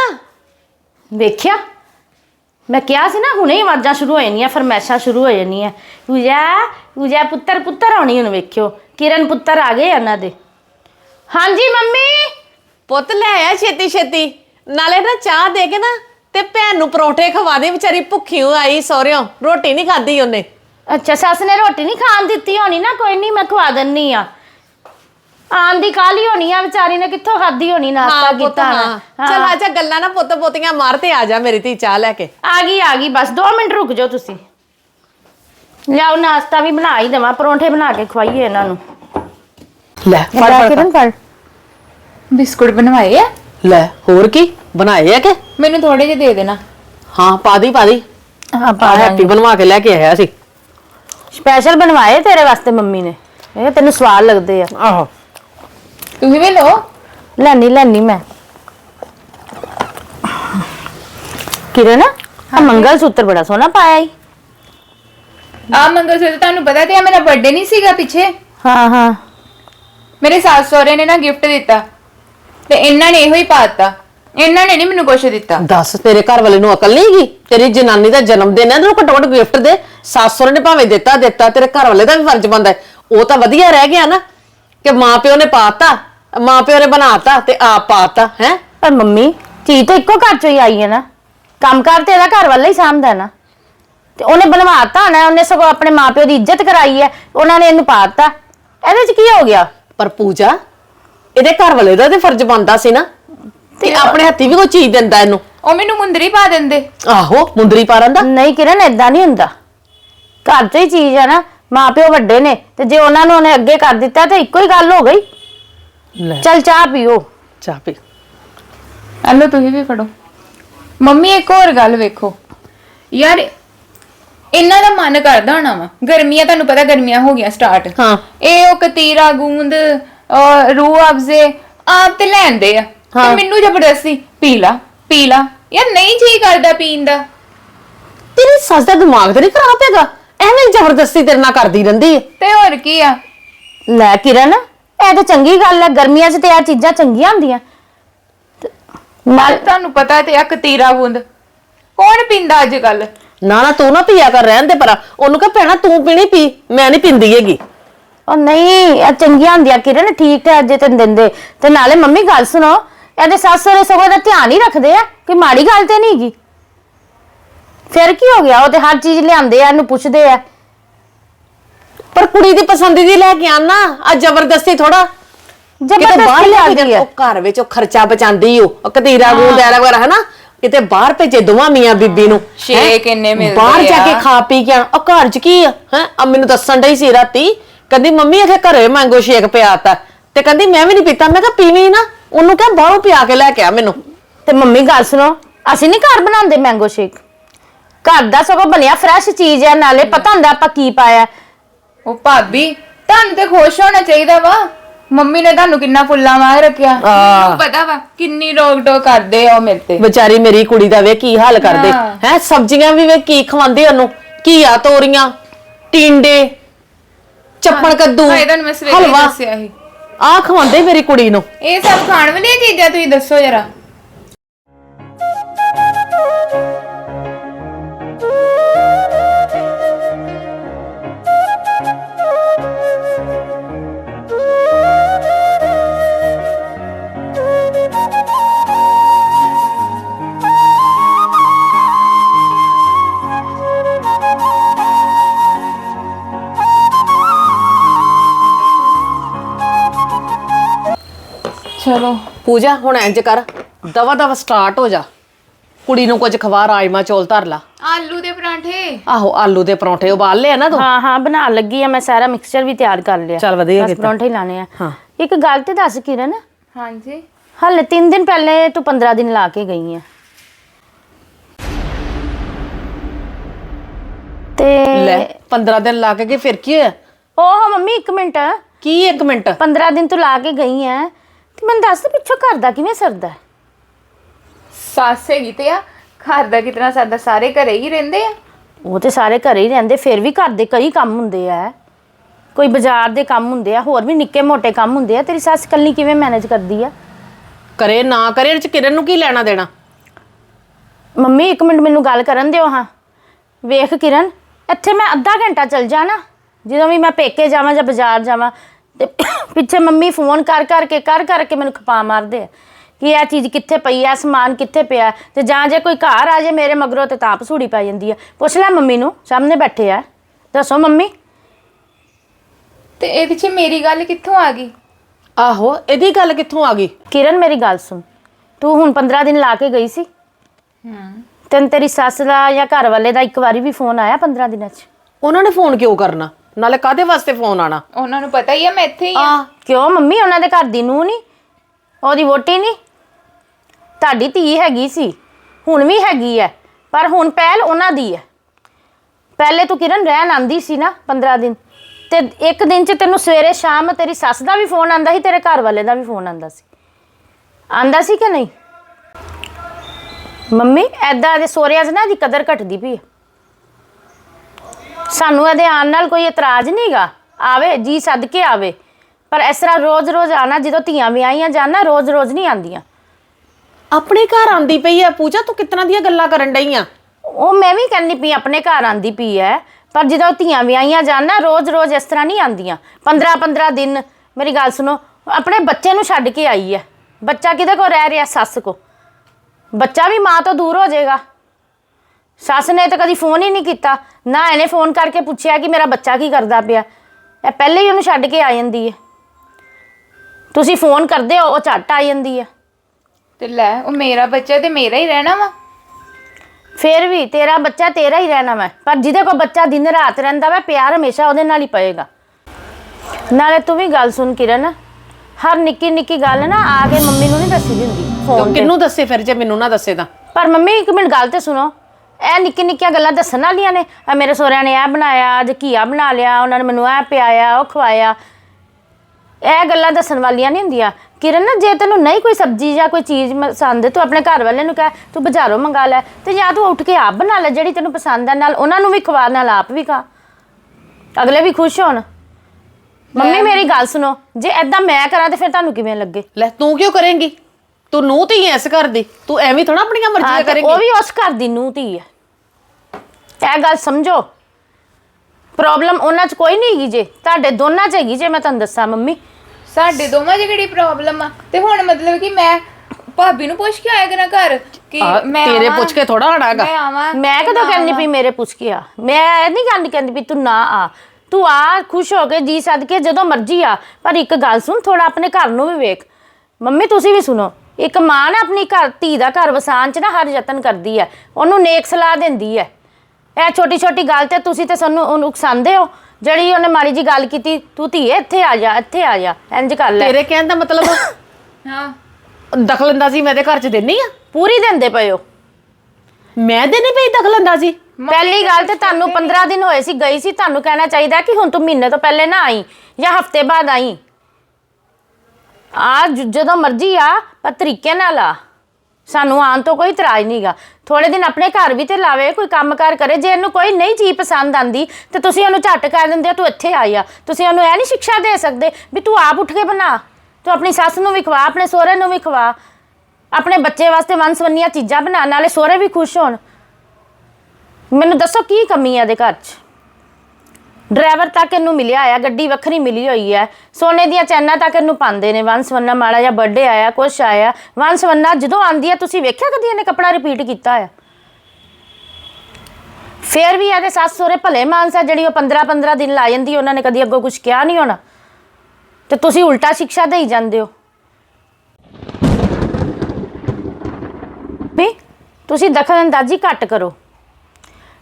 ਵੇਖਿਆ? ਮੈਂ ਕਿਹਾ ਸੀ ਨਾ ਹੁਣੇ ਹੀ ਆਵਾਜ਼ਾਂ ਸ਼ੁਰੂ ਹੋ ਜਾਣੀਆਂ ਫਰਮੈਸ਼ਾਂ ਸ਼ੁਰੂ ਹੋ ਜਾਣੀਆਂ। ਪੂਜਾ ਪੂਜਾ ਪੁੱਤਰ ਪੁੱਤਰ ਆਉਣੀ ਹੁਣ ਵੇਖਿਓ। ਕਿਰਨ ਪੁੱਤਰ ਆ ਗਏ ਇਹਨਾਂ ਦੇ। ਹਾਂਜੀ ਮੰਮੀ? ਪੁੱਤ ਲੈ ਆ ਛੇਤੀ ਛੇਤੀ ਨਾਲੇ ਨਾ ਚਾਹ ਦੇ ਕੇ ਨਾ ਤੇ ਭੈਣ ਨੂੰ ਪਰੌਂਠੇ ਖਵਾ ਦੇ ਵਿਚਾਰੀ ਭੁੱਖੀ ਹੋਈ ਆਈ ਸਹੁਰਿਓਂ ਰੋਟੀ ਨਹੀਂ ਖਾਧੀ ਉਹਨੇ। ਅੱਛਾ ਸੱਸ ਨੇ ਰੋਟੀ ਨਹੀਂ ਖਾਣ ਦਿੱਤੀ ਹੋਣੀ ਨਾ ਕੋਈ ਨਹੀਂ ਮੈਂ ਖਵਾ ਦਿੰਨੀ ਆ। ਆਣ ਦੀ ਕਾਲੀ ਹੋਣੀ ਆ ਵਿਚਾਰੀ ਨੇ ਕਿੱਥੋਂ ਖਾਧੀ ਹੋਣੀ ਨਾਸ਼ਤਾ ਹਾਂ ਪੁੱਤ ਕੀਤਾ ਹਾਂ। ਹੋਣਾ। ਚਲ ਹਾਂ। ਆ ਜਾ ਗੱਲਾਂ ਨਾ ਪੁੱਤ ਪੋਤੀਆਂ ਮਾਰ ਤੇ ਆ ਜਾ ਮੇਰੀ ਧੀ ਚਾਹ ਲੈ ਕੇ। ਆ ਗਈ ਆ ਗਈ ਬਸ 2 ਮਿੰਟ ਰੁਕ ਜਾਓ ਤੁਸੀਂ। ਲਿਆਓ ਨਾਸ਼ਤਾ ਵੀ ਬਣਾ ਹੀ ਦੇਵਾਂ ਪਰੌਂਠੇ ਬਣਾ ਕੇ ਖਵਾਈਏ ਇਹਨਾਂ ਨੂੰ। ਲੈ ਕਿਰਨ ਫੜ। ਬਿਸਕੁਟ ਬਣਵਾਏ ਆ? ਲੈ ਹੋਰ ਕੀ? ਬਣਾਏ ਆ ਕਿ? ਮੈਨੂੰ ਥੋੜੇ ਜਿਹੇ ਦੇ ਦੇਣਾ। ਹਾਂ ਪਾ ਦੀ ਪਾ ਦੀ। ਹਾਂ ਆ ਹੈਪੀ ਬਣਵਾ ਕੇ ਲੈ ਕੇ ਆਇਆ ਸੀ। ਸਪੈਸ਼ਲ ਬਣਵਾਏ ਤੇਰੇ ਵਾਸਤੇ ਮੰਮੀ ਨੇ? ਇਹ ਤੈਨੂੰ ਸਵਾਦ ਲੱਗਦੇ ਆ। ਆਹੋ। ਤੁਸੀਂ ਵੀ ਲਓ। ਲੈਣੀ ਲੈਣੀ ਮੈਂ। ਕਿਰਨ ਆ ਮੰਗਲ ਸੂਤਰ ਬੜਾ ਸੋਹਣਾ ਪਾਇਆ ਈ। ਆ ਮੰਗਲ ਸੂਤਰ ਤੁਹਾਨੂੰ ਪਤਾ ਤੇ ਆ ਮੇਰਾ ਬਰਥਡੇ ਨਹੀਂ ਸੀਗਾ ਪਿੱਛੇ। ਹਾਂ ਹਾਂ। ਮੇਰੇ ਸੱਸ ਸਹੁਰੇ ਨੇ ਨਾ ਗਿਫਟ ਦਿੱਤਾ। ਤੇ ਇਹਨਾਂ ਨੇ ਇਹੋ ਹੀ ਪਾਤਾ ਇਹਨਾਂ ਨੇ ਨਹੀਂ ਮੈਨੂੰ ਕੁਛ ਦਿੱਤਾ। ਦੱਸ ਤੇਰੇ ਘਰ ਵਾਲੇ ਨੂੰ ਅਕਲ ਨਹੀਂ ਹੈਗੀ? ਤੇਰੀ ਜਨਾਨੀ ਦਾ ਜਨਮ ਦਿਨ ਹੈ ਇਹਨੂੰ ਘੱਟੋ ਘੱਟ ਗਿਫਟ ਦੇ। ਸੱਸ ਨੇ ਭਾਵੇਂ ਦਿੱਤਾ ਦਿੱਤਾ ਤੇਰੇ ਘਰ ਵਾਲੇ ਦਾ ਵੀ ਫਰਜ਼ ਬਣਦਾ ਹੈ। ਉਹ ਤਾਂ ਵਧੀਆ ਰਹਿ ਗਿਆ ਨਾ ਕਿ ਮਾਂ ਪਿਓ ਨੇ ਪਾਤਾ ਮਾਂ ਪਿਓ ਨੇ ਬਣਾਤਾ ਤੇ ਆਪ ਪਾਤਾ ਹੈ? ਪਰ ਮੰਮੀ ਚੀਜ਼ ਤਾਂ ਇੱਕੋ ਘਰ ਚੋਂ ਹੀ ਆਈ ਹੈ ਨਾ। ਕੰਮ ਕਾਰ ਤੇ ਇਹਦਾ ਘਰ ਵਾਲਾ ਹੀ ਸਾਂਭਦਾ ਨਾ। ਤੇ ਉਹਨੇ ਬਣਵਾਤਾ ਨਾ ਉਹਨੇ ਸਗੋਂ ਆਪਣੇ ਮਾਪਿਓ ਦੀ ਇੱਜ਼ਤ ਕਰਾਈ ਹੈ ਉਹਨਾਂ ਨੇ ਇਹਨੂੰ ਪਾਤਾ। ਇਹਦੇ ਚ ਕੀ ਹੋ ਗਿਆ? ਪਰ ਪੂਜਾ ਇਹਦੇ ਘਰ ਵਾਲੇ ਦਾ ਤੇ ਫਰਜ਼ ਬਣਦਾ ਸੀ ਨਾ। ਤੇ ਆਪਣੇ ਹੱਥੀ ਵੀ ਕੋਈ ਚੀਜ਼ ਦਿੰਦਾ ਇਹਨੂੰ? ਉਹ ਮੈਨੂੰ ਮੁੰਦਰੀ ਪਾ ਦਿੰਦੇ। ਆਹੋ ਮੁੰਦਰੀ ਪਾਰਨ ਦਾ ਨਹੀਂ ਕਿਰਨ ਏਦਾਂ ਨਹੀਂ ਹੁੰਦਾ। ਘਰ 'ਚ ਹੀ ਚੀਜ਼ ਹੈ ਨਾ ਮਾਪਿਓ ਵੱਡੇ ਨੇ ਤੇ ਜੇ ਉਹਨਾਂ ਨੂੰ ਉਹਨੇ ਅੱਗੇ ਕਰ ਦਿੱਤਾ ਤੇ ਇੱਕੋ ਹੀ ਗੱਲ ਹੋ ਗਈ। ਲੈ। ਚਲ ਚਾਹ ਪੀਓ। ਚਾਹ ਪੀ। ਹਲੋ ਤੁਸੀਂ ਵੀ ਫੜੋ। ਮੰਮੀ ਇੱਕ ਹੋਰ ਗੱਲ ਵੇਖੋ। ਯਾਰ ਇਹਨਾਂ ਦਾ ਮਨ ਕਰਦਾ ਹੋਣਾ ਵਾ। ਗਰਮੀਆਂ ਤੁਹਾਨੂੰ ਪਤਾ ਗਰਮੀਆਂ ਹੋ ਗਈਆਂ ਸਟਾਰਟ ਹਾਂ। ਇਹ ਉਹ ਕਤੀਰਾ ਗੂੰਦ ਔਰ ਰੂਹ ਅਫਜ਼ੇ ਆਪ ਤੇ ਲੈਂਦੇ ਆ। ਤੇ। ਮੈਨੂੰ ਜ਼ਬਰਦਸਤੀ ਪੀ ਲਾ ਪੀ ਲਾ। ਯਾਰ ਨਹੀਂ ਜੀ ਕਰਦਾ ਪੀਣ ਦਾ। ਤੇਰੀ ਸੱਸ ਦਾ ਦਿਮਾਗ ਤੇ ਨਹੀਂ ਖਰਾਬ ਹੈਗਾ। ਐਵੇਂ ਜ਼ਬਰਦਸਤੀ ਤੇਰੇ ਨਾਲ ਕਰਦੀ ਰਹਿੰਦੀ ਹੈ ਤੇ ਹੋਰ ਕੀ ਆ? ਲੈ ਕਿਰਨ ਇਹ ਤਾਂ ਚੰਗੀ ਗੱਲ ਹੈ ਗਰਮੀਆਂ 'ਚ ਤੇ ਆ ਚੀਜ਼ਾਂ ਚੰਗੀਆਂ ਹੁੰਦੀਆਂ। ਤੇ ਨਾਲ ਤੁਹਾਨੂੰ ਪਤਾ ਤੇ ਆ ਕਤੀਰਾ ਗੂੰਦ ਕੌਣ ਪੀਂਦਾ ਅੱਜ ਕੱਲ ਨਾ ਨਾ ਤੂੰ ਨਾ ਪੀਆ ਕਰ ਰਹਿਣ ਦੇ ਪਰਾ ਉਹਨੂੰ ਕਹ ਭੈਣਾ ਤੂੰ ਪੀਣੀ ਪੀ। ਮੈਂ ਨਹੀਂ ਪਿੰਦੀ ਹੈਗੀ। ਉਹ ਨਹੀਂ ਇਹ ਚੰਗੀਆਂ ਹੁੰਦੀਆਂ। ਕਿਰਨ ਠੀਕ ਹੈ ਜੇ ਤੈਨੂੰ ਦਿੰਦੇ ਤੇ ਨਾਲੇ ਮੰਮੀ ਗੱਲ ਸੁਣੋ। ਇਹਦੇ ਸੱਸ ਸਹੁਰੇ ਸਗੋਂ ਦਾ ਧਿਆਨ ਹੀ ਰੱਖਦੇ ਆ ਕੋਈ ਮਾੜੀ ਗੱਲ ਤੇ ਨਹੀਂ ਹੈਗੀ ਫਿਰ ਕੀ ਹੋ ਗਿਆ? ਉਹ ਤੇ ਹਰ ਚੀਜ਼ ਲਿਆਂਦੇ ਆ ਇਹਨੂੰ ਪੁੱਛਦੇ ਆ। ਪਰ ਕੁੜੀ ਦੀ ਪਸੰਦੀ ਦੀ ਲੈ ਕੇ ਆਣਾ ਆ ਜ਼ਬਰਦਸਤੀ ਥੋੜਾ ਕਿਤੇ ਬਾਹਰ ਜ਼ਬਰਦਸਤੀ ਲਿਆ ਲਿਆਂਦੀ ਆ। ਉਹ ਘਰ ਵਿੱਚ ਉਹ ਖਰਚਾ ਬਚਾਉਂਦੀ ਓ ਉਹ ਕਤੀਰਾ ਗੂੰਦ ਐਰਾ ਵਗੈਰਾ ਹਨਾ? ਕਿਤੇ ਬਾਹਰ ਭੇਜੇ ਦੋਵਾਂ ਮੀਆਂ ਬੀਬੀ ਨੂੰ ਛੇ ਹੈਂ? ਕਿੰਨੇ ਮਿਲਦੇ ਬਾਹਰ ਜਾ ਕੇ ਆ। ਖਾ ਪੀ ਕੇ ਆਉਣ। ਉਹ ਘਰ 'ਚ ਕੀ ਆ? ਹੈ? ਆ ਮੈਨੂੰ ਦੱਸਣ ਡਈ ਸੀ ਰਾਤੀ ਕਹਿੰਦੀ ਮੰਮੀ ਅਖੇ ਘਰੇ ਮੈਂਗੋ ਸ਼ੇਕ ਪਿਆਤਾ ਤੇ। ਕਹਿੰਦੀ ਮੈਂ ਵੀ ਨਹੀਂ ਪੀਤਾ। ਮੈਂ ਕਿਹਾ ਪੀਵੀਂ ਨਾ। ਉਹਨੂੰ ਕਿਹਾ ਬਾਹਰੋਂ ਪਿਆ ਕੇ ਲੈ ਕੇ ਆ ਮੈਨੂੰ। ਤੇ ਮੰਮੀ ਗੱਲ ਸੁਣੋ ਅਸੀਂ ਨਹੀਂ ਘਰ ਬਣਾਉਂਦੇ ਮੈਂਗੋ ਸ਼ੇਕ ਘਰ ਦਾ ਸਗੋਂ ਬਣਿਆ ਫਰੈਸ਼ ਚੀਜ਼ ਹੈ ਨਾਲੇ ਪਤਾ ਹੁੰਦਾ ਆਪਾਂ ਕੀ ਪਾਇਆ। ਉਹ ਭਾਬੀ ਤੁਹਾਨੂੰ ਤੇ ਖੁਸ਼ ਹੋਣਾ ਚਾਹੀਦਾ ਵਾ। ਮੰਮੀ ਨੇ ਤੁਹਾਨੂੰ ਕਿੰਨਾ ਫੁੱਲਾਂ ਵਾਂਗ ਰੱਖਿਆ। ਮੈਨੂੰ ਪਤਾ ਵਾ ਕਿੰਨੀ ਰੋਕ ਟੋਕ ਕਰਦੇ ਆ ਉਹ ਮੇਰੇ ਤੇ। ਵਿਚਾਰੀ ਮੇਰੀ ਕੁੜੀ ਦਾ ਵੇ ਕੀ ਹਾਲ ਕਰਦੇ। ਹਾਂ। ਹੈ ਸਬਜ਼ੀਆਂ ਵੀ ਵੇ ਕੀ ਖਵਾਉਂਦੇ ਉਹਨੂੰ? ਘੀਆ ਤੋਰੀਆਂ ਟਿੰਡੇ ਚੱਪਣ ਕੱਦੂ ਹਾਂ ਤੁਹਾਨੂੰ ਮੈਂ ਸਵੇਰੇ ਹੀ ਹਲਵਾ। ਦੱਸਿਆ ਸੀ। ਆ ਖਵਾਉਂਦੇ ਮੇਰੀ ਕੁੜੀ ਨੂੰ। ਇਹ ਸਭ ਖਾਣ ਵਾਲੀਆਂ ਚੀਜ਼ਾਂ ਤੁਸੀਂ ਦੱਸੋ ਜਰਾ। ਚਲੋ। ਪੂਜਾ ਹੁਣ ਇੰਜ ਕਰ। ਦਵਾ ਦਵਾ ਸਟਾਰਟ ਹੋ ਜਾ। ਕੁੜੀ ਨੂੰ ਕੁਝ ਖਵਾ ਰਾਜਮਾ ਚੌਲ ਧਰ ਲਾ। ਆਲੂ ਦੇ ਪਰਾਂਠੇ। ਆਹੋ ਆਲੂ ਦੇ ਪਰੌਂਠੇ ਉਬਾਲ ਲਿਆ ਨਾ ਤੂੰ? ਹਾਂ ਹਾਂ ਬਣਾਉਣ ਲੱਗੀ ਆ ਮੈਂ ਸਾਰਾ ਮਿਕਸਚਰ ਵੀ ਤਿਆਰ ਕਰ ਲਿਆ। ਚੱਲ ਵਧੀਆ ਬਸ ਕੀਤਾ। ਪਰੌਂਠੇ ਹੀ ਲਾਣੇ ਆ। ਹਾਂ। ਇੱਕ ਗੱਲ ਤੇ ਦੱਸ ਕਿਰਨ। ਹਾਂਜੀ। ਹਲੇ 3 ਦਿਨ ਪਹਿਲੇ ਤੂੰ 15 ਦਿਨ ਲਾ ਕੇ ਗਈ ਆ। ਤੇ ਲੈ 15 ਦਿਨ ਲਾ ਕੇ ਗਏ ਫਿਰ ਕੀ ਹੋਇਆ? ਓਹ ਮੰਮੀ ਇੱਕ ਮਿੰਟ। ਕੀ ਇੱਕ ਮਿੰਟ? 15 ਦਿਨ ਤੂੰ ਲਾ ਕੇ ਗਈ ਆ। ਤੇ ਮੈਨੂੰ ਦੱਸ ਪਿੱਛੋਂ ਘਰ ਦਾ ਕਿਵੇਂ ਸਰਦਾ? ਹੈ? ਸੱਸ ਹੈਗੀ ਤੇ ਆ ਘਰ ਦਾ ਕਿਤਨਾ ਸਾਦਾ ਸਾਰੇ ਘਰੇ ਹੀ ਰਹਿੰਦੇ ਆ। ਉਹ ਤੇ ਸਾਰੇ ਘਰੇ ਹੀ ਰਹਿੰਦੇ ਫਿਰ ਵੀ ਘਰ ਦੇ ਕਈ ਕੰਮ ਹੁੰਦੇ ਆ। ਕੋਈ ਬਾਜ਼ਾਰ ਦੇ ਕੰਮ ਹੁੰਦੇ ਆ ਹੋਰ ਵੀ ਨਿੱਕੇ ਮੋਟੇ ਕੰਮ ਹੁੰਦੇ ਆ ਤੇਰੀ ਸੱਸ ਕੱਲੀ ਕਿਵੇਂ ਮੈਨੇਜ ਕਰਦੀ ਆ? ਕਰੇ ਨਾ ਕਰੇ ਇਹ ਚ ਕਿਰਨ ਨੂੰ ਕੀ ਲੈਣਾ ਦੇਣਾ? ਮੰਮੀ ਇੱਕ ਮਿੰਟ ਮੈਨੂੰ ਗੱਲ ਕਰਨ ਦਿਓ ਹਾਂ। ਵੇਖ ਕਿਰਨ ਇੱਥੇ ਮੈਂ ਅੱਧਾ ਘੰਟਾ ਚੱਲ ਜਾਣਾ ਜਦੋਂ ਵੀ ਮੈਂ ਪੇਕੇ ਜਾਵਾਂ ਜਾਂ ਬਾਜ਼ਾਰ ਜਾਵਾਂ ਤੇ ਪਿੱਛੇ ਮੰਮੀ ਫੋਨ ਕਰ ਕਰਕੇ ਕਰ ਕਰਕੇ ਮੈਨੂੰ ਖਪਾ ਮਾਰਦੇ ਆ ਕਿ ਇਹ ਚੀਜ਼ ਕਿੱਥੇ ਪਈ ਆ ਸਮਾਨ ਕਿੱਥੇ ਪਿਆ? ਤੇ ਜਾਂ ਜੇ ਕੋਈ ਘਰ ਆ ਜੇ ਮੇਰੇ ਮਗਰੋਂ ਤੇ ਤਾਂ ਪਸੂੜੀ ਪੈ ਜਾਂਦੀ ਆ। ਪੁੱਛ ਲੈ ਮੰਮੀ ਨੂੰ ਸਾਹਮਣੇ ਬੈਠੇ ਆ। ਦੱਸੋ ਮੰਮੀ। ਤੇ ਇਹਦੇ 'ਚ ਮੇਰੀ ਗੱਲ ਕਿੱਥੋਂ ਆ ਗਈ? ਆਹੋ ਇਹਦੀ ਗੱਲ ਕਿੱਥੋਂ ਆ ਗਈ? ਕਿਰਨ ਮੇਰੀ ਗੱਲ ਸੁਣ। ਤੂੰ ਹੁਣ 15 ਦਿਨ ਲਾ ਕੇ ਗਈ ਸੀ। ਤੈਨੂੰ ਤੇਰੀ ਸੱਸ ਦਾ ਜਾਂ ਘਰ ਵਾਲੇ ਦਾ ਇੱਕ ਵਾਰੀ ਵੀ ਫੋਨ ਆਇਆ 15 ਦਿਨਾਂ 'ਚ? ਉਹਨਾਂ ਨੇ ਫੋਨ ਕਿਉਂ ਕਰਨਾ? ਨਾਲੇ ਕਾਦੇ ਵਾਸਤੇ ਫੋਨ ਆਣਾ ਉਹਨਾਂ ਨੂੰ ਪਤਾ ਹੀ ਆ ਮੈਂ ਇੱਥੇ ਹੀ ਆ। ਕਿਉਂ? ਮੰਮੀ ਉਹਨਾਂ ਦੇ ਘਰ ਦੀ ਨੂੰ ਨਹੀਂ ਉਹਦੀ ਵੋਟੀ ਨਹੀਂ ਤੁਹਾਡੀ ਧੀ ਹੈਗੀ ਸੀ ਹੁਣ ਵੀ ਹੈਗੀ ਹੈ ਪਰ ਹੁਣ ਪਹਿਲ ਉਹਨਾਂ ਦੀ ਹੈ ਪਹਿਲੇ ਤੂੰ ਕਿਰਨ ਰਹਿਣ ਆਂਦੀ ਸੀ ਨਾ 15 ਦਿਨ ਤੇ ਇੱਕ ਦਿਨ ਚ ਤੈਨੂੰ ਸਵੇਰੇ ਸ਼ਾਮ ਤੇਰੀ ਸੱਸ ਦਾ ਵੀ ਫੋਨ ਆਂਦਾ ਸੀ ਤੇਰੇ ਘਰ ਵਾਲੇ ਦਾ ਵੀ ਫੋਨ ਆਂਦਾ ਸੀ। ਆਂਦਾ ਸੀ ਕਿ ਨਹੀਂ? ਮੰਮੀ ਐਦਾਂ ਦੇ ਸੋਹਰਿਆਂ 'ਚ ਨਾ ਇਹਦੀ ਕਦਰ ਘਟਦੀ ਪਈ ਹੈ ਸਾਨੂੰ ਇਹਦੇ ਆਉਣ ਨਾਲ ਕੋਈ ਇਤਰਾਜ਼ ਨਹੀਂਗਾ ਆਵੇ ਜੀ ਸੱਦ ਕੇ ਆਵੇ। ਪਰ ਇਸ ਤਰ੍ਹਾਂ ਰੋਜ਼-ਰੋਜ਼ ਆਣਾ ਜਦੋਂ ਧੀਆਂ ਵਿਆਹੀਆਂ ਜਾਣ ਰੋਜ਼-ਰੋਜ਼ ਨਹੀਂ ਆਉਂਦੀਆਂ। ਆਪਣੇ ਘਰ ਆਂਦੀ ਪਈ ਆ ਪੂਜਾ ਤੂੰ ਕਿਤਨਾ ਦੀਆਂ ਗੱਲਾਂ ਕਰਨ ਡਈ ਆ? ਉਹ ਮੈਂ ਵੀ ਕਹਿੰਦੀ ਪਈ ਆਪਣੇ ਘਰ ਆਂਦੀ ਪਈ ਐ। ਪਰ ਜਦੋਂ ਧੀਆਂ ਵਿਆਹੀਆਂ ਜਾਣ ਰੋਜ਼-ਰੋਜ਼ ਇਸ ਤਰ੍ਹਾਂ ਨਹੀਂ ਆਉਂਦੀਆਂ। 15-15 ਦਿਨ ਮੇਰੀ ਗੱਲ ਸੁਣੋ ਆਪਣੇ ਬੱਚੇ ਨੂੰ ਛੱਡ ਕੇ ਆਈ ਐ। ਬੱਚਾ ਕਿਹਦੇ ਕੋਲ ਰਹਿ ਰਿਹਾ ਸੱਸ ਕੋ? ਬੱਚਾ ਵੀ ਮਾਂ ਤੋਂ ਦੂਰ ਹੋ ਜਾਏਗਾ। ਸੱਸ ਨੇ ਤਾਂ ਕਦੀ ਫੋਨ ਹੀ ਨਹੀਂ ਕੀਤਾ। ਨਾ ਇਹਨੇ ਫੋਨ ਕਰਕੇ ਪੁੱਛਿਆ ਕਿ ਮੇਰਾ ਬੱਚਾ ਕੀ ਕਰਦਾ ਪਿਆ। ਇਹ ਪਹਿਲੇ ਹੀ ਉਹਨੂੰ ਛੱਡ ਕੇ ਆ ਜਾਂਦੀ ਹੈ। ਤੁਸੀਂ ਫੋਨ ਕਰਦੇ ਹੋ ਉਹ ਝੱਟ ਆ ਜਾਂਦੀ ਹੈ। ਤੇ ਲੈ ਉਹ ਮੇਰਾ ਬੱਚਾ ਤੇ ਮੇਰਾ ਹੀ ਰਹਿਣਾ ਵਾ। ਫੇਰ ਵੀ ਤੇਰਾ ਬੱਚਾ ਤੇਰਾ ਹੀ ਰਹਿਣਾ ਮੈਂ ਪਰ ਜਿਹਦੇ ਕੋਲ ਬੱਚਾ ਦਿਨ ਰਾਤ ਰਹਿੰਦਾ ਵਾ ਪਿਆਰ ਹਮੇਸ਼ਾ ਉਹਦੇ ਨਾਲ ਹੀ ਪਏਗਾ। ਨਾਲੇ ਤੂੰ ਵੀ ਗੱਲ ਸੁਣ ਕਿਰਨ। ਹਰ ਨਿੱਕੀ ਨਿੱਕੀ ਗੱਲ ਨਾ ਆ ਕੇ ਮੰਮੀ ਨੂੰ ਨਹੀਂ ਦੱਸੀ ਦਿੰਦੀ ਫੋਨ ਤੇ ਕਿੰਨੂੰ ਦੱਸੇ ਫਿਰ ਜੇ ਮੈਨੂੰ ਨਾ ਦੱਸੇ ਤਾਂ। ਪਰ ਮੰਮੀ ਇੱਕ ਮਿੰਟ ਗੱਲ ਤੇ ਸੁਣੋ। ਇਹ ਨਿੱਕੀ ਨਿੱਕੀਆਂ ਗੱਲਾਂ ਦੱਸਣ ਵਾਲੀਆਂ ਨੇ। ਆ ਮੇਰੇ ਸਹੁਰਿਆਂ ਨੇ ਇਹ ਬਣਾਇਆ ਅੱਜ ਘੀਆ ਬਣਾ ਲਿਆ ਉਹਨਾਂ ਨੇ ਮੈਨੂੰ ਇਹ ਪਿਆਇਆ ਉਹ ਖਵਾਇਆ। ਇਹ ਗੱਲਾਂ ਦੱਸਣ ਵਾਲੀਆਂ ਨਹੀਂ ਹੁੰਦੀਆਂ। ਕਿਰਨ ਜੇ ਤੈਨੂੰ ਨਹੀਂ ਕੋਈ ਸਬਜ਼ੀ ਜਾਂ ਕੋਈ ਚੀਜ਼ ਪਸੰਦ ਤੂੰ ਆਪਣੇ ਘਰ ਵਾਲੇ ਨੂੰ ਕਹਿ ਤੂੰ ਬਾਜ਼ਾਰੋਂ ਮੰਗਾ ਲੈ ਤੇ ਜਾਂ ਤੂੰ ਉੱਠ ਕੇ ਆਪ ਬਣਾ ਲੈ ਜਿਹੜੀ ਤੈਨੂੰ ਪਸੰਦ ਹੈ ਨਾਲ ਉਹਨਾਂ ਨੂੰ ਵੀ ਖਵਾ ਨਾਲ ਆਪ ਵੀ ਖਾ। ਅਗਲੇ ਵੀ ਖੁਸ਼ ਹੋਣ। ਮੰਮੀ ਮੇਰੀ ਗੱਲ ਸੁਣੋ। ਜੇ ਐਦਾਂ ਮੈਂ ਕਰਾਂ ਤੇ ਫਿਰ ਤੁਹਾਨੂੰ ਕਿਵੇਂ ਲੱਗੇ? ਲੈ ਤੂੰ ਕਿਉਂ ਕਰੇਂਗੀ? ਤੂੰ ਨੂੰ ਧੀ ਐਸ ਘਰ ਦੀ? ਤੂੰ ਐਵੇਂ ਥੋੜਾ ਆਪਣੀਆਂ ਮਰਜ਼ੀਆਂ ਕਰੇਂਗੀ? ਉਹ ਵੀ ਉਸ ਘਰ ਦੀ ਨੂੰਹ ਧੀ ਹੈ ਇਹ ਗੱਲ ਸਮਝੋ। ਪ੍ਰੋਬਲਮ ਉਹਨਾਂ 'ਚ ਕੋਈ ਨਹੀਂ ਹੈਗੀ ਜੇ। ਤੁਹਾਡੇ ਦੋਨਾਂ 'ਚ ਹੈਗੀ ਜੇ ਮੈਂ ਤੁਹਾਨੂੰ ਦੱਸਾਂ ਮੰਮੀ। ਸਾਡੇ ਦੋਵਾਂ 'ਚ ਕਿਹੜੀ ਪ੍ਰੋਬਲਮ ਆ? ਤੇ ਹੁਣ ਮਤਲਬ ਕਿ ਮੈਂ ਭਾਬੀ ਨੂੰ ਪੁੱਛ ਕੇ ਆਇਆ ਕਰਾਂ ਘਰ ਕਿ ਆ, ਮੈਂ ਤੇਰੇ ਆਵਾਂ, ਪੁੱਛ ਕੇ ਥੋੜਾ ਆਣਾਗਾ ਮੈਂ ਆਵਾਂ ਮੈਂ ਕਦੋਂ ਕਹਿੰਦੀ? ਪਈ ਮੇਰੇ ਪੁੱਛ ਕੇ ਆ? ਮੈਂ ਇਹ ਨਹੀਂ ਕਹਿੰਦੀ ਕਹਿੰਦੀ ਵੀ ਤੂੰ ਨਾ ਆ। ਤੂੰ ਆ ਖੁਸ਼ ਹੋ ਕੇ ਜੀ ਸੱਦ ਕੇ ਜਦੋਂ ਮਰਜ਼ੀ ਆ। ਪਰ ਇੱਕ ਗੱਲ ਸੁਣ ਥੋੜਾ ਆਪਣੇ ਘਰ ਨੂੰ ਵੀ ਵੇਖ। ਮੰਮੀ ਤੁਸੀਂ ਵੀ ਸੁਣੋ। ਇੱਕ ਮਾਂ ਨਾ ਆਪਣੀ ਘਰ ਧੀ ਦਾ ਘਰ ਵਸਾਉਣ ਚ ਨਾ ਹਰ ਯਤਨ ਕਰਦੀ ਹੈ। ਉਹਨੂੰ ਨੇਕ ਸਲਾਹ ਦਿੰਦੀ ਹੈ। ਇਹ ਛੋਟੀ ਛੋਟੀ ਗੱਲ ਤੇ ਤੁਸੀਂ ਤੇ ਸਾਨੂੰ ਉਹਨੂੰ ਉਕਸਾਉਂਦੇ ਹੋ। ਜਿਹੜੀ ਉਹਨੇ ਮਾੜੀ ਜੀ ਗੱਲ ਕੀਤੀ ਤੂੰ ਧੀਏ ਇੱਥੇ ਆ ਜਾ ਇੱਥੇ ਆ ਜਾ ਇੰਜ ਕਰ ਲੈ। ਤੇਰੇ ਕਹਿਣ ਦਾ ਮਤਲਬ ਹਾਂ। ਦਖਲਅੰਦਾਜ਼ੀ ਮੈਂ ਦੇ ਘਰ 'ਚ ਦੇਣੀ ਆ? ਪੂਰੀ ਦਿੰਦੇ ਪਏ ਹੋ। ਮੈਂ ਦੇਣੀ ਪਈ ਦਖਲਅੰਦਾਜ਼ੀ ਪਹਿਲੀ ਗੱਲ ਤੇ ਤੁਹਾਨੂੰ 15 ਦਿਨ ਹੋਏ ਸੀ ਗਈ ਸੀ ਤੁਹਾਨੂੰ ਕਹਿਣਾ ਚਾਹੀਦਾ ਕਿ ਹੁਣ ਤੂੰ ਮਹੀਨੇ ਤੋਂ ਪਹਿਲੇ ਨਾ ਆਈ ਜਾਂ ਹਫ਼ਤੇ ਬਾਅਦ ਆਈ। ਆ ਜ- ਜਦੋਂ ਮਰਜ਼ੀ ਆ, ਪਰ ਤਰੀਕੇ ਨਾਲ ਆ। ਸਾਨੂੰ ਆਉਣ ਤੋਂ ਕੋਈ ਇਤਰਾਜ਼ ਨਹੀਂਗਾ ਥੋੜੇ ਦਿਨ ਆਪਣੇ ਘਰ ਵੀ ਤੇ ਲਾਵੇ, ਕੋਈ ਕੰਮਕਾਰ ਕਰੇ ਜੇ ਇਹਨੂੰ ਕੋਈ ਨਹੀਂ ਚੀਜ਼ ਪਸੰਦ ਆਂਦੀ, ਤੇ ਤੁਸੀਂ ਉਹਨੂੰ ਝੱਟ ਕਹਿ ਦਿੰਦੇ ਹੋ, ਤੂੰ ਇੱਥੇ ਆਈ ਆ। ਤੁਸੀਂ ਉਹਨੂੰ ਇਹ ਨਹੀਂ ਸਿੱਖਿਆ ਦੇ ਸਕਦੇ ਵੀ ਤੂੰ ਆਪ ਉੱਠ ਕੇ ਬਣਾ। ਤੂੰ ਆਪਣੀ ਸੱਸ ਨੂੰ ਵੀ ਖਵਾ, ਆਪਣੇ ਸਹੁਰੇ ਨੂੰ ਵੀ ਖਵਾ। ਆਪਣੇ ਬੱਚੇ ਵਾਸਤੇ ਵੰਸਵੰਨੀਆਂ ਚੀਜ਼ਾਂ ਬਣਾਉਣ ਨਾਲੇ ਸਹੁਰੇ ਵੀ ਖੁਸ਼ ਹੋਣ। ਮੈਨੂੰ ਦੱਸੋ ਕੀ ਕਮੀ ਆ ਇਹਦੇ ਘਰ 'ਚ? ਡਰਾਈਵਰ ਤੱਕ ਇਹਨੂੰ ਮਿਲਿਆ ਆ, ਗੱਡੀ ਵੱਖਰੀ ਮਿਲੀ ਹੋਈ ਹੈ ਸੋਨੇ ਦੀਆਂ ਚੈਨਾਂ ਤੱਕ ਇਹਨੂੰ ਪਾਉਂਦੇ ਨੇ। ਵੰਸ ਵੰਨਾ ਮਾੜਾ ਜਾਂ ਬਰਥਡੇ ਆਇਆ, ਕੁਛ ਆਇਆ। ਵੰਸ ਵੰਨਾ ਜਦੋਂ ਆਂਦੀ ਹੈ ਤੁਸੀਂ ਵੇਖਿਆ ਕਦੀ ਇਹਨੇ ਕੱਪੜਾ ਰਿਪੀਟ ਕੀਤਾ ਆ? ਫੇਰ ਵੀ ਇਹਦੇ ਸੱਸ ਸਹੁਰੇ ਭਲੇ ਮਾਨਸਾ ਜਿਹੜੀ ਉਹ 15 15 ਦਿਨ ਲਾ ਜਾਂਦੀ, ਉਹਨਾਂ ਨੇ ਕਦੀ ਅੱਗੋਂ ਕੁਝ ਕਿਹਾ ਨਹੀਂ ਹੋਣਾ। ਤੇ ਤੁਸੀਂ ਉਲਟਾ ਸਿੱਖਿਆ ਦੇਈ ਜਾਂਦੇ ਹੋ। ਵੀ ਤੁਸੀਂ ਦਖਲਅੰਦਾਜ਼ੀ ਘੱਟ ਕਰੋ।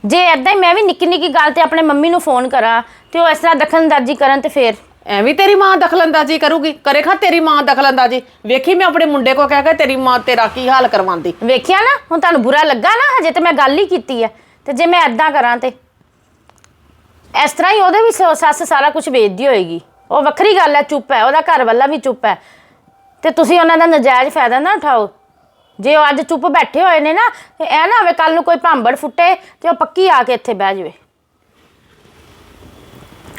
ਜੇ ਐਦਾਂ ਹੀ ਮੈਂ ਵੀ ਨਿੱਕੀ ਨਿੱਕੀ ਗੱਲ ਤੇ ਆਪਣੇ ਮੰਮੀ ਨੂੰ ਫੋਨ ਕਰਾਂ ਤੇ ਉਹ ਇਸ ਤਰ੍ਹਾਂ ਦਖਲਅੰਦਾਜ਼ੀ ਕਰਨ ਤੇ ਫੇਰ ਐਵੇਂ ਤੇਰੀ ਮਾਂ ਦਖਲਅੰਦਾਜ਼ੀ ਕਰੂਗੀ? ਕਰੇ ਖਾ ਤੇਰੀ ਮਾਂ ਦਖਲਅੰਦਾਜ਼ੀ। ਵੇਖੀ ਮੈਂ ਆਪਣੇ ਮੁੰਡੇ ਕੋ ਕਹਿ ਕੇ ਤੇਰੀ ਮਾਂ ਤੇਰਾ ਕੀ ਹਾਲ ਕਰਵਾਉਂਦੀ। ਵੇਖਿਆ ਨਾ? ਹੁਣ ਤੁਹਾਨੂੰ ਬੁਰਾ ਲੱਗਾ ਨਾ ਹਜੇ ਤੇ ਮੈਂ ਗੱਲ ਹੀ ਕੀਤੀ ਹੈ ਤੇ ਜੇ ਮੈਂ ਐਦਾਂ ਕਰਾਂ ਤੇ? ਇਸ ਤਰ੍ਹਾਂ ਹੀ ਉਹਦੇ ਵੀ ਸ- ਸੱਸ ਸਾਰਾ ਕੁਝ ਵੇਚਦੀ ਹੋਏਗੀ। ਉਹ ਵੱਖਰੀ ਗੱਲ ਹੈ ਚੁੱਪ ਹੈ। ਉਹਦਾ ਘਰ ਵਾਲਾ ਵੀ ਚੁੱਪ ਹੈ। ਤੇ ਤੁਸੀਂ ਉਹਨਾਂ ਦਾ ਨਜਾਇਜ਼ ਫਾਇਦਾ ਨਾ ਉਠਾਓ। ਜੇ ਉਹ ਅੱਜ ਚੁੱਪ ਬੈਠੇ ਹੋਏ ਨੇ ਨਾ, ਤੇ ਇਹ ਨਾ ਹੋਵੇ ਕੱਲ ਨੂੰ ਕੋਈ ਭਾਂਬੜ ਫੁੱਟੇ ਤੇ ਉਹ ਪੱਕੀ ਆ ਕੇ ਇੱਥੇ ਬਹਿ ਜਾਵੇ।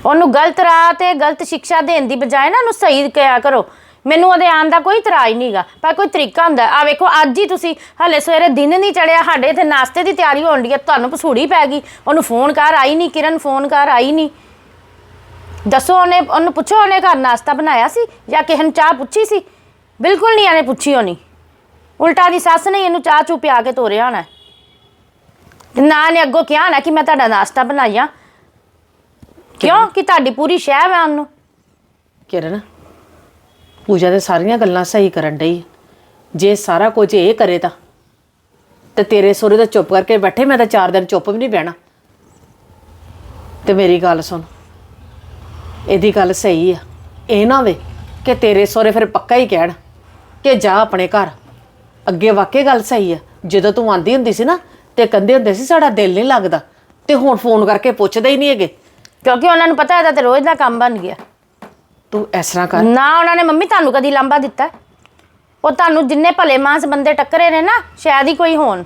ਉਹਨੂੰ ਗਲਤ ਰਾਹ ਤੇ ਗਲਤ ਸਿੱਖਿਆ ਦੇਣ ਦੀ ਬਜਾਏ ਨਾ ਉਹਨੂੰ ਸਹੀ ਕਿਹਾ ਕਰੋ। ਮੈਨੂੰ ਉਹਦੇ ਆਉਣ ਦਾ ਕੋਈ ਇਤਰਾਜ਼ ਨਹੀਂਗਾ, ਪਰ ਕੋਈ ਤਰੀਕਾ ਹੁੰਦਾ। ਆ ਵੇਖੋ, ਅੱਜ ਹੀ ਤੁਸੀਂ ਹਲੇ ਸਵੇਰੇ ਦਿਨ ਨਹੀਂ ਚੜਿਆ, ਸਾਡੇ ਇੱਥੇ ਨਾਸ਼ਤੇ ਦੀ ਤਿਆਰੀ ਹੋਣ ਦੀ ਹੈ ਤੁਹਾਨੂੰ ਪਸੂੜੀ ਪੈ ਗਈ। ਉਹਨੂੰ ਫੋਨ ਕਰ, ਆਈ ਨਹੀਂ, ਕਿਰਨ ਫੋਨ ਕਰ, ਆਈ ਨਹੀਂ। ਦੱਸੋ ਉਹਨੇ, ਉਹਨੂੰ ਪੁੱਛੋ ਉਹਨੇ ਘਰ ਨਾਸ਼ਤਾ ਬਣਾਇਆ ਸੀ ਜਾਂ ਕਿਸੇ ਨੂੰ ਚਾਹ ਪੁੱਛੀ ਸੀ? ਬਿਲਕੁਲ ਨਹੀਂ ਇਹਨੇ ਪੁੱਛੀ ਹੋਣੀ। ਉਲਟਾ ਦੀ ਸੱਸ ਨੇ ਇਹਨੂੰ ਚਾਹ ਚੂ ਪਿਆ ਕੇ ਤੋਰਿਆ ਹੋਣਾ। ਤੇ ਨਾ ਨੇ ਅੱਗੋਂ ਕਿਹਾ ਨਾ ਕਿ ਮੈਂ ਤੁਹਾਡਾ ਨਾਸ਼ਤਾ ਬਣਾਇਆ ਕਿਉਂ? ਕਿ ਤੁਹਾਡੀ ਪੂਰੀ ਸ਼ਹਿ ਮੈਂ ਉਹਨੂੰ। ਕਿਰਨ, ਪੂਜਾ ਦੇ ਸਾਰੀਆਂ ਗੱਲਾਂ ਸਹੀ ਕਰਨ ਡਈ। ਜੇ ਸਾਰਾ ਕੁਝ ਇਹ ਕਰੇ ਤਾਂ। ਤੇ ਤੇਰੇ ਸੋਰੇ ਦਾ ਚੁੱਪ ਕਰਕੇ ਬੈਠੇ, ਮੈਂ ਤਾਂ 4 ਦਿਨ ਚੁੱਪ ਵੀ ਨਹੀਂ ਬਹਿਣਾ। ਤੇ ਮੇਰੀ ਗੱਲ ਸੁਣ। ਇਹਦੀ ਗੱਲ ਸਹੀ ਆ। ਇਹ ਨਾ ਵੇ ਕਿ ਤੇਰੇ ਸੋਰੇ ਫਿਰ ਪੱਕਾ ਹੀ ਕਹਿਣ ਕਿ ਜਾ ਆਪਣੇ ਘਰ। ਅੱਗੇ ਵਾਕਈ ਗੱਲ ਸਹੀ ਆ। ਜਦੋਂ ਤੂੰ ਆਂਦੀ ਹੁੰਦੀ ਸੀ ਨਾ ਤੇ ਕੰਦੇ ਹੁੰਦੇ ਸੀ ਸਾਡਾ ਦਿਲ ਨਹੀਂ ਲੱਗਦਾ ਤੇ ਹੁਣ ਫੋਨ ਕਰਕੇ ਪੁੱਛਦੇ ਹੀ ਨਹੀਂ ਹੈਗੇ। ਕਿਉਂਕਿ ਉਹਨਾਂ ਨੂੰ ਪਤਾ ਇਹਦਾ ਤੇ ਰੋਜ਼ ਦਾ ਕੰਮ ਬਣ ਗਿਆ। ਤੂੰ ਇਸ ਤਰ੍ਹਾਂ ਕਰ। ਨਾ ਉਹਨਾਂ ਨੇ ਮੰਮੀ ਤੁਹਾਨੂੰ ਕਦੀ ਲਾਂਬਾ ਦਿੱਤਾ। ਹੈ? ਉਹ ਤੁਹਾਨੂੰ ਜਿੰਨੇ ਭਲੇ ਮਾਨਸ ਬੰਦੇ ਟੱਕਰੇ ਨੇ ਨਾ ਸ਼ਾਇਦ ਹੀ ਕੋਈ ਹੋਣ।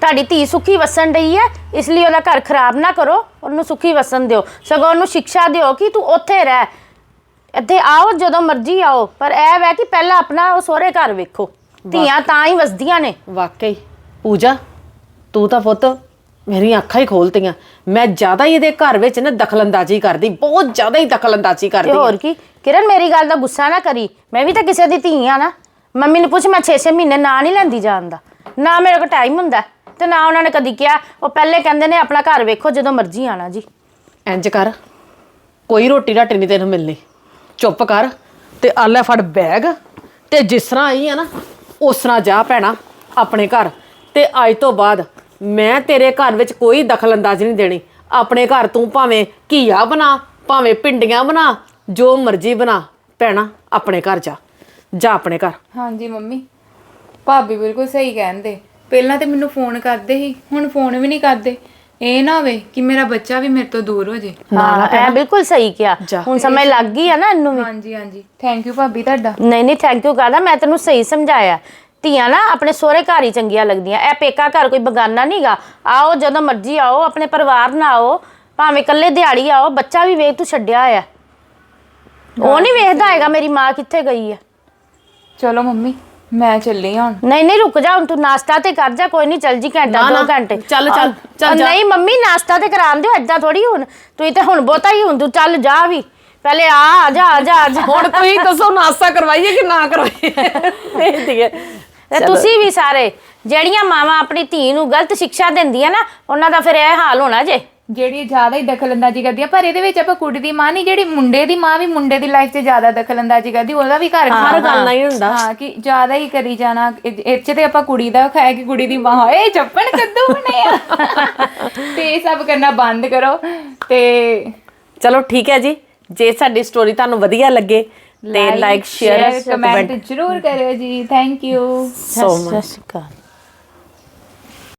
ਤੁਹਾਡੀ ਧੀ ਸੁਖੀ ਵਸਣ ਰਹੀ ਹੈ ਇਸ ਲਈ ਉਹਦਾ ਘਰ ਖਰਾਬ ਨਾ ਕਰੋ ਉਹਨੂੰ ਸੁਖੀ ਵਸਣ ਦਿਓ। ਸਗੋਂ ਉਹਨੂੰ ਸਿੱਖਿਆ ਦਿਓ ਕਿ ਤੂੰ ਉੱਥੇ ਰਹਿ। ਇੱਥੇ ਆਓ ਜਦੋਂ ਮਰਜ਼ੀ ਆਓ ਪਰ ਇਹ ਵੈ ਕਿ ਪਹਿਲਾਂ ਆਪਣਾ ਉਹ ਸਹੁਰੇ ਘਰ ਵੇਖੋ। ਧੀਆਂ ਤਾਂ ਹੀ ਵਸਦੀਆਂ ਨੇ। ਵਾਕਈ। ਪੂਜਾ ਤੂੰ ਤਾਂ ਪੁੱਤ ਮੇਰੀਆਂ ਅੱਖਾਂ ਹੀ ਖੋਲਤੀਆਂ। ਮੈਂ ਜ਼ਿਆਦਾ ਹੀ ਇਹਦੇ ਘਰ ਵਿੱਚ ਨਾ ਦਖਲਅੰਦਾਜ਼ੀ ਕਰਦੀ ਬਹੁਤ ਜ਼ਿਆਦਾ ਹੀ ਦਖਲਅੰਦਾਜ਼ੀ ਤੇ ਕਰਦੀ ਹੋਰ ਕੀ? ਕਿਰਨ ਮੇਰੀ ਗੱਲ ਦਾ ਗੁੱਸਾ ਨਾ ਕਰੀ। ਮੈਂ ਵੀ ਤਾਂ ਕਿਸੇ ਦੀ ਧੀ ਆ ਨਾ। ਮੰਮੀ ਨੂੰ ਪੁੱਛ ਮੈਂ 6-6 ਮਹੀਨੇ ਨਾ ਨਹੀਂ ਲੈਂਦੀ ਜਾਣ ਦਾ। ਨਾ ਮੇਰੇ ਕੋਲ ਟਾਈਮ ਹੁੰਦਾ ਤੇ ਨਾ ਉਹਨਾਂ ਨੇ ਕਦੀ ਕਿਹਾ। ਉਹ ਪਹਿਲੇ ਕਹਿੰਦੇ ਨੇ ਆਪਣਾ ਘਰ ਵੇਖੋ ਜਦੋਂ ਮਰਜ਼ੀ ਆਣਾ ਜੀ। ਇੰਜ ਕਰ। ਕੋਈ ਰੋਟੀ ਰਾਟੀ ਨਹੀਂ ਤੈਨੂੰ ਮਿਲਣੀ। ਚੁੱਪ ਕਰ ਤੇ ਆ ਲੈ ਫੜ ਬੈਗ ਤੇ ਜਿਸ ਤਰ੍ਹਾਂ ਆਈ ਆ ਨਾ ਉਸ ਤਰ੍ਹਾਂ ਜਾ ਭੈਣਾ ਆਪਣੇ ਘਰ। ਤੇ ਅੱਜ ਤੋਂ ਬਾਅਦ ਮੈਂ ਤੇਰੇ ਘਰ ਵਿੱਚ ਕੋਈ ਦਖਲ ਦਖਲਅੰਦਾਜ਼ੀ ਨਹੀਂ ਦੇਣੀ। ਆਪਣੇ ਘਰ ਤੂੰ ਭਾਵੇਂ ਘੀਆ ਬਣਾ, ਭਾਵੇਂ ਪਿੰਡੀਆਂ ਬਣਾ, ਜੋ ਮਰਜ਼ੀ ਬਣਾ ਭੈਣਾ ਆਪਣੇ ਘਰ ਜਾ। ਜਾ ਆਪਣੇ ਘਰ। ਹਾਂਜੀ ਮੰਮੀ, ਭਾਬੀ ਬਿਲਕੁਲ ਸਹੀ ਕਹਿੰਦੇ। ਪਹਿਲਾਂ ਤੇ ਮੈਨੂੰ ਫੋਨ ਕਰਦੇ ਸੀ, ਹੁਣ ਫੋਨ ਵੀ ਨਹੀਂ ਕਰਦੇ। ਇਹ ਨਾ ਹੋਵੇ ਕਿ ਮੇਰਾ ਬੱਚਾ ਵੀ ਮੇਰੇ ਤੋਂ ਦੂਰ ਹੋ ਜੇ। ਹਾਂ ਇਹ ਬਿਲਕੁਲ ਸਹੀ ਕਿਹਾ। ਹੁਣ ਸਮਝ ਲੱਗ ਗਈ ਆ ਨਾ ਇਹਨੂੰ ਵੀ। ਹਾਂਜੀ ਹਾਂਜੀ। ਥੈਂਕ ਯੂ ਭਾਬੀ ਤੁਹਾਡਾ। ਨਹੀਂ ਨਹੀਂ ਥੈਂਕ ਯੂ ਕਾਹਦਾ? ਮੈਂ ਤੈਨੂੰ ਸਹੀ ਸਮਝਾਇਆ। ਧੀਆਂ ਨਾ ਆਪਣੇ ਸਹੁਰੇ ਘਰ ਹੀ ਚੰਗੀਆਂ ਲੱਗਦੀਆਂ। ਇਹ ਪੇਕਾ ਘਰ ਕੋਈ ਬਗਾਨਾ ਨਹੀਂਗਾ ਆਓ ਜਦੋਂ ਮਰਜ਼ੀ ਆਓ ਆਪਣੇ ਪਰਿਵਾਰ ਨਾਲ ਆਓ। ਭਾਵੇਂ ਇਕੱਲੇ ਦਿਹਾੜੀ ਆਓ ਬੱਚਾ ਵੀ ਵੇਖ ਤੂੰ ਛੱਡਿਆ ਆ ਉਹ ਨਹੀਂ ਵੇਖਦਾ ਹੈਗਾ ਮੇਰੀ ਮਾਂ ਕਿੱਥੇ ਗਈ ਹੈ ਚਲੋ ਮੰਮੀ। ਮੈਂ ਚੱਲੀ ਹਾਂ ਨਹੀਂ ਨਹੀਂ ਰੁਕ ਜਾ ਹੁਣ ਤੂੰ ਨਾਸ਼ਤਾ ਤੇ ਕਰ ਜਾ ਕੋਈ ਨਹੀਂ ਚੱਲ ਜੀ ਘੰਟਾ ਨਾ, ਦੋ ਨਾ, ਘੰਟੇ। ਚੱਲ, ਚੱਲ, ਚੱਲ ਜਾ। ਨਹੀਂ ਮੰਮੀ ਨਾਸ਼ਤਾ ਤੇ ਕਰਾਉਣ ਦਿਓ ਏਦਾਂ ਥੋੜੀ ਹੁਣ। ਤੂੰ ਤੇ ਹੁਣ ਬਹੁਤਾ ਹੀ ਹੁਣ ਤੂੰ ਚੱਲ ਜਾ ਵੀ। ਪਹਿਲੇ ਆ ਆ ਜਾ ਆ ਜਾ ਆ ਜਾ। ਹੁਣ ਤੁਸੀਂ ਦੱਸੋ ਨਾਸਤਾ ਕਰਵਾਈਏ ਕਿ ਨਾ ਕਰਵਾਈਏ? ਇਹ ਧੀਏ ਤੇ ਤੁਸੀਂ ਵੀ ਸਾਰੇ ਜਿਹੜੀਆਂ ਮਾਵਾਂ ਆਪਣੀ ਧੀ ਨੂੰ ਗਲਤ ਸਿੱਖਿਆ ਦਿੰਦੀਆਂ ਨਾ ਉਹਨਾਂ ਦਾ ਫਿਰ ਇਹ ਹਾਲ ਹੋਣਾ ਜੇ। ਜਿਹੜੀ ਜ਼ਿਆਦਾ ਹੀ ਦਖਲਅੰਦਾਜ਼ੀ ਕਰਦੀ ਆ ਪਰ ਇਹਦੇ ਵਿੱਚ ਆਪਾਂ ਕੁੜੀ ਦੀ ਮਾਂ ਨਹੀਂ ਜਿਹੜੀ ਮੁੰਡੇ ਦੀ ਮਾਂ ਵੀ ਮੁੰਡੇ ਦੀ ਲਾਈਫ 'ਚ ਜ਼ਿਆਦਾ ਦਖਲਅੰਦਾਜ਼ੀ ਕਰਦੀ ਉਹਦਾ ਵੀ ਘਰ ਹਰ ਗੱਲ ਨਹੀਂ ਹੁੰਦਾ। ਹਾਂ ਕਿ ਜ਼ਿਆਦਾ ਹੀ ਕਰੀ ਜਾਣਾ 'ਚ ਤੇ ਆਪਾਂ ਕੁੜੀ ਦਾ ਖਾਇਆ ਕਿ ਕੁੜੀ ਦੀ ਮਾਂ ਹੋਏ ਚੱਪਣ ਕੱਦੂ ਬਣੇ ਆ। ਤੇ ਇਹ ਸਭ ਕਰਨਾ ਬੰਦ ਕਰੋ ਤੇ ਚਲੋ ਠੀਕ ਹੈ ਜੀ ਜੇ ਸਾਡੀ ਸਟੋਰੀ ਤੁਹਾਨੂੰ ਵਧੀਆ ਲੱਗੇ ਤੇ ਲਾਈਕ ਸ਼ੇਅਰ ਕਮੈਂਟ ਜ਼ਰੂਰ ਕਰਿਓ ਜੀ ਥੈਂਕ ਯੂ ਸੋ ਅਕਾਲ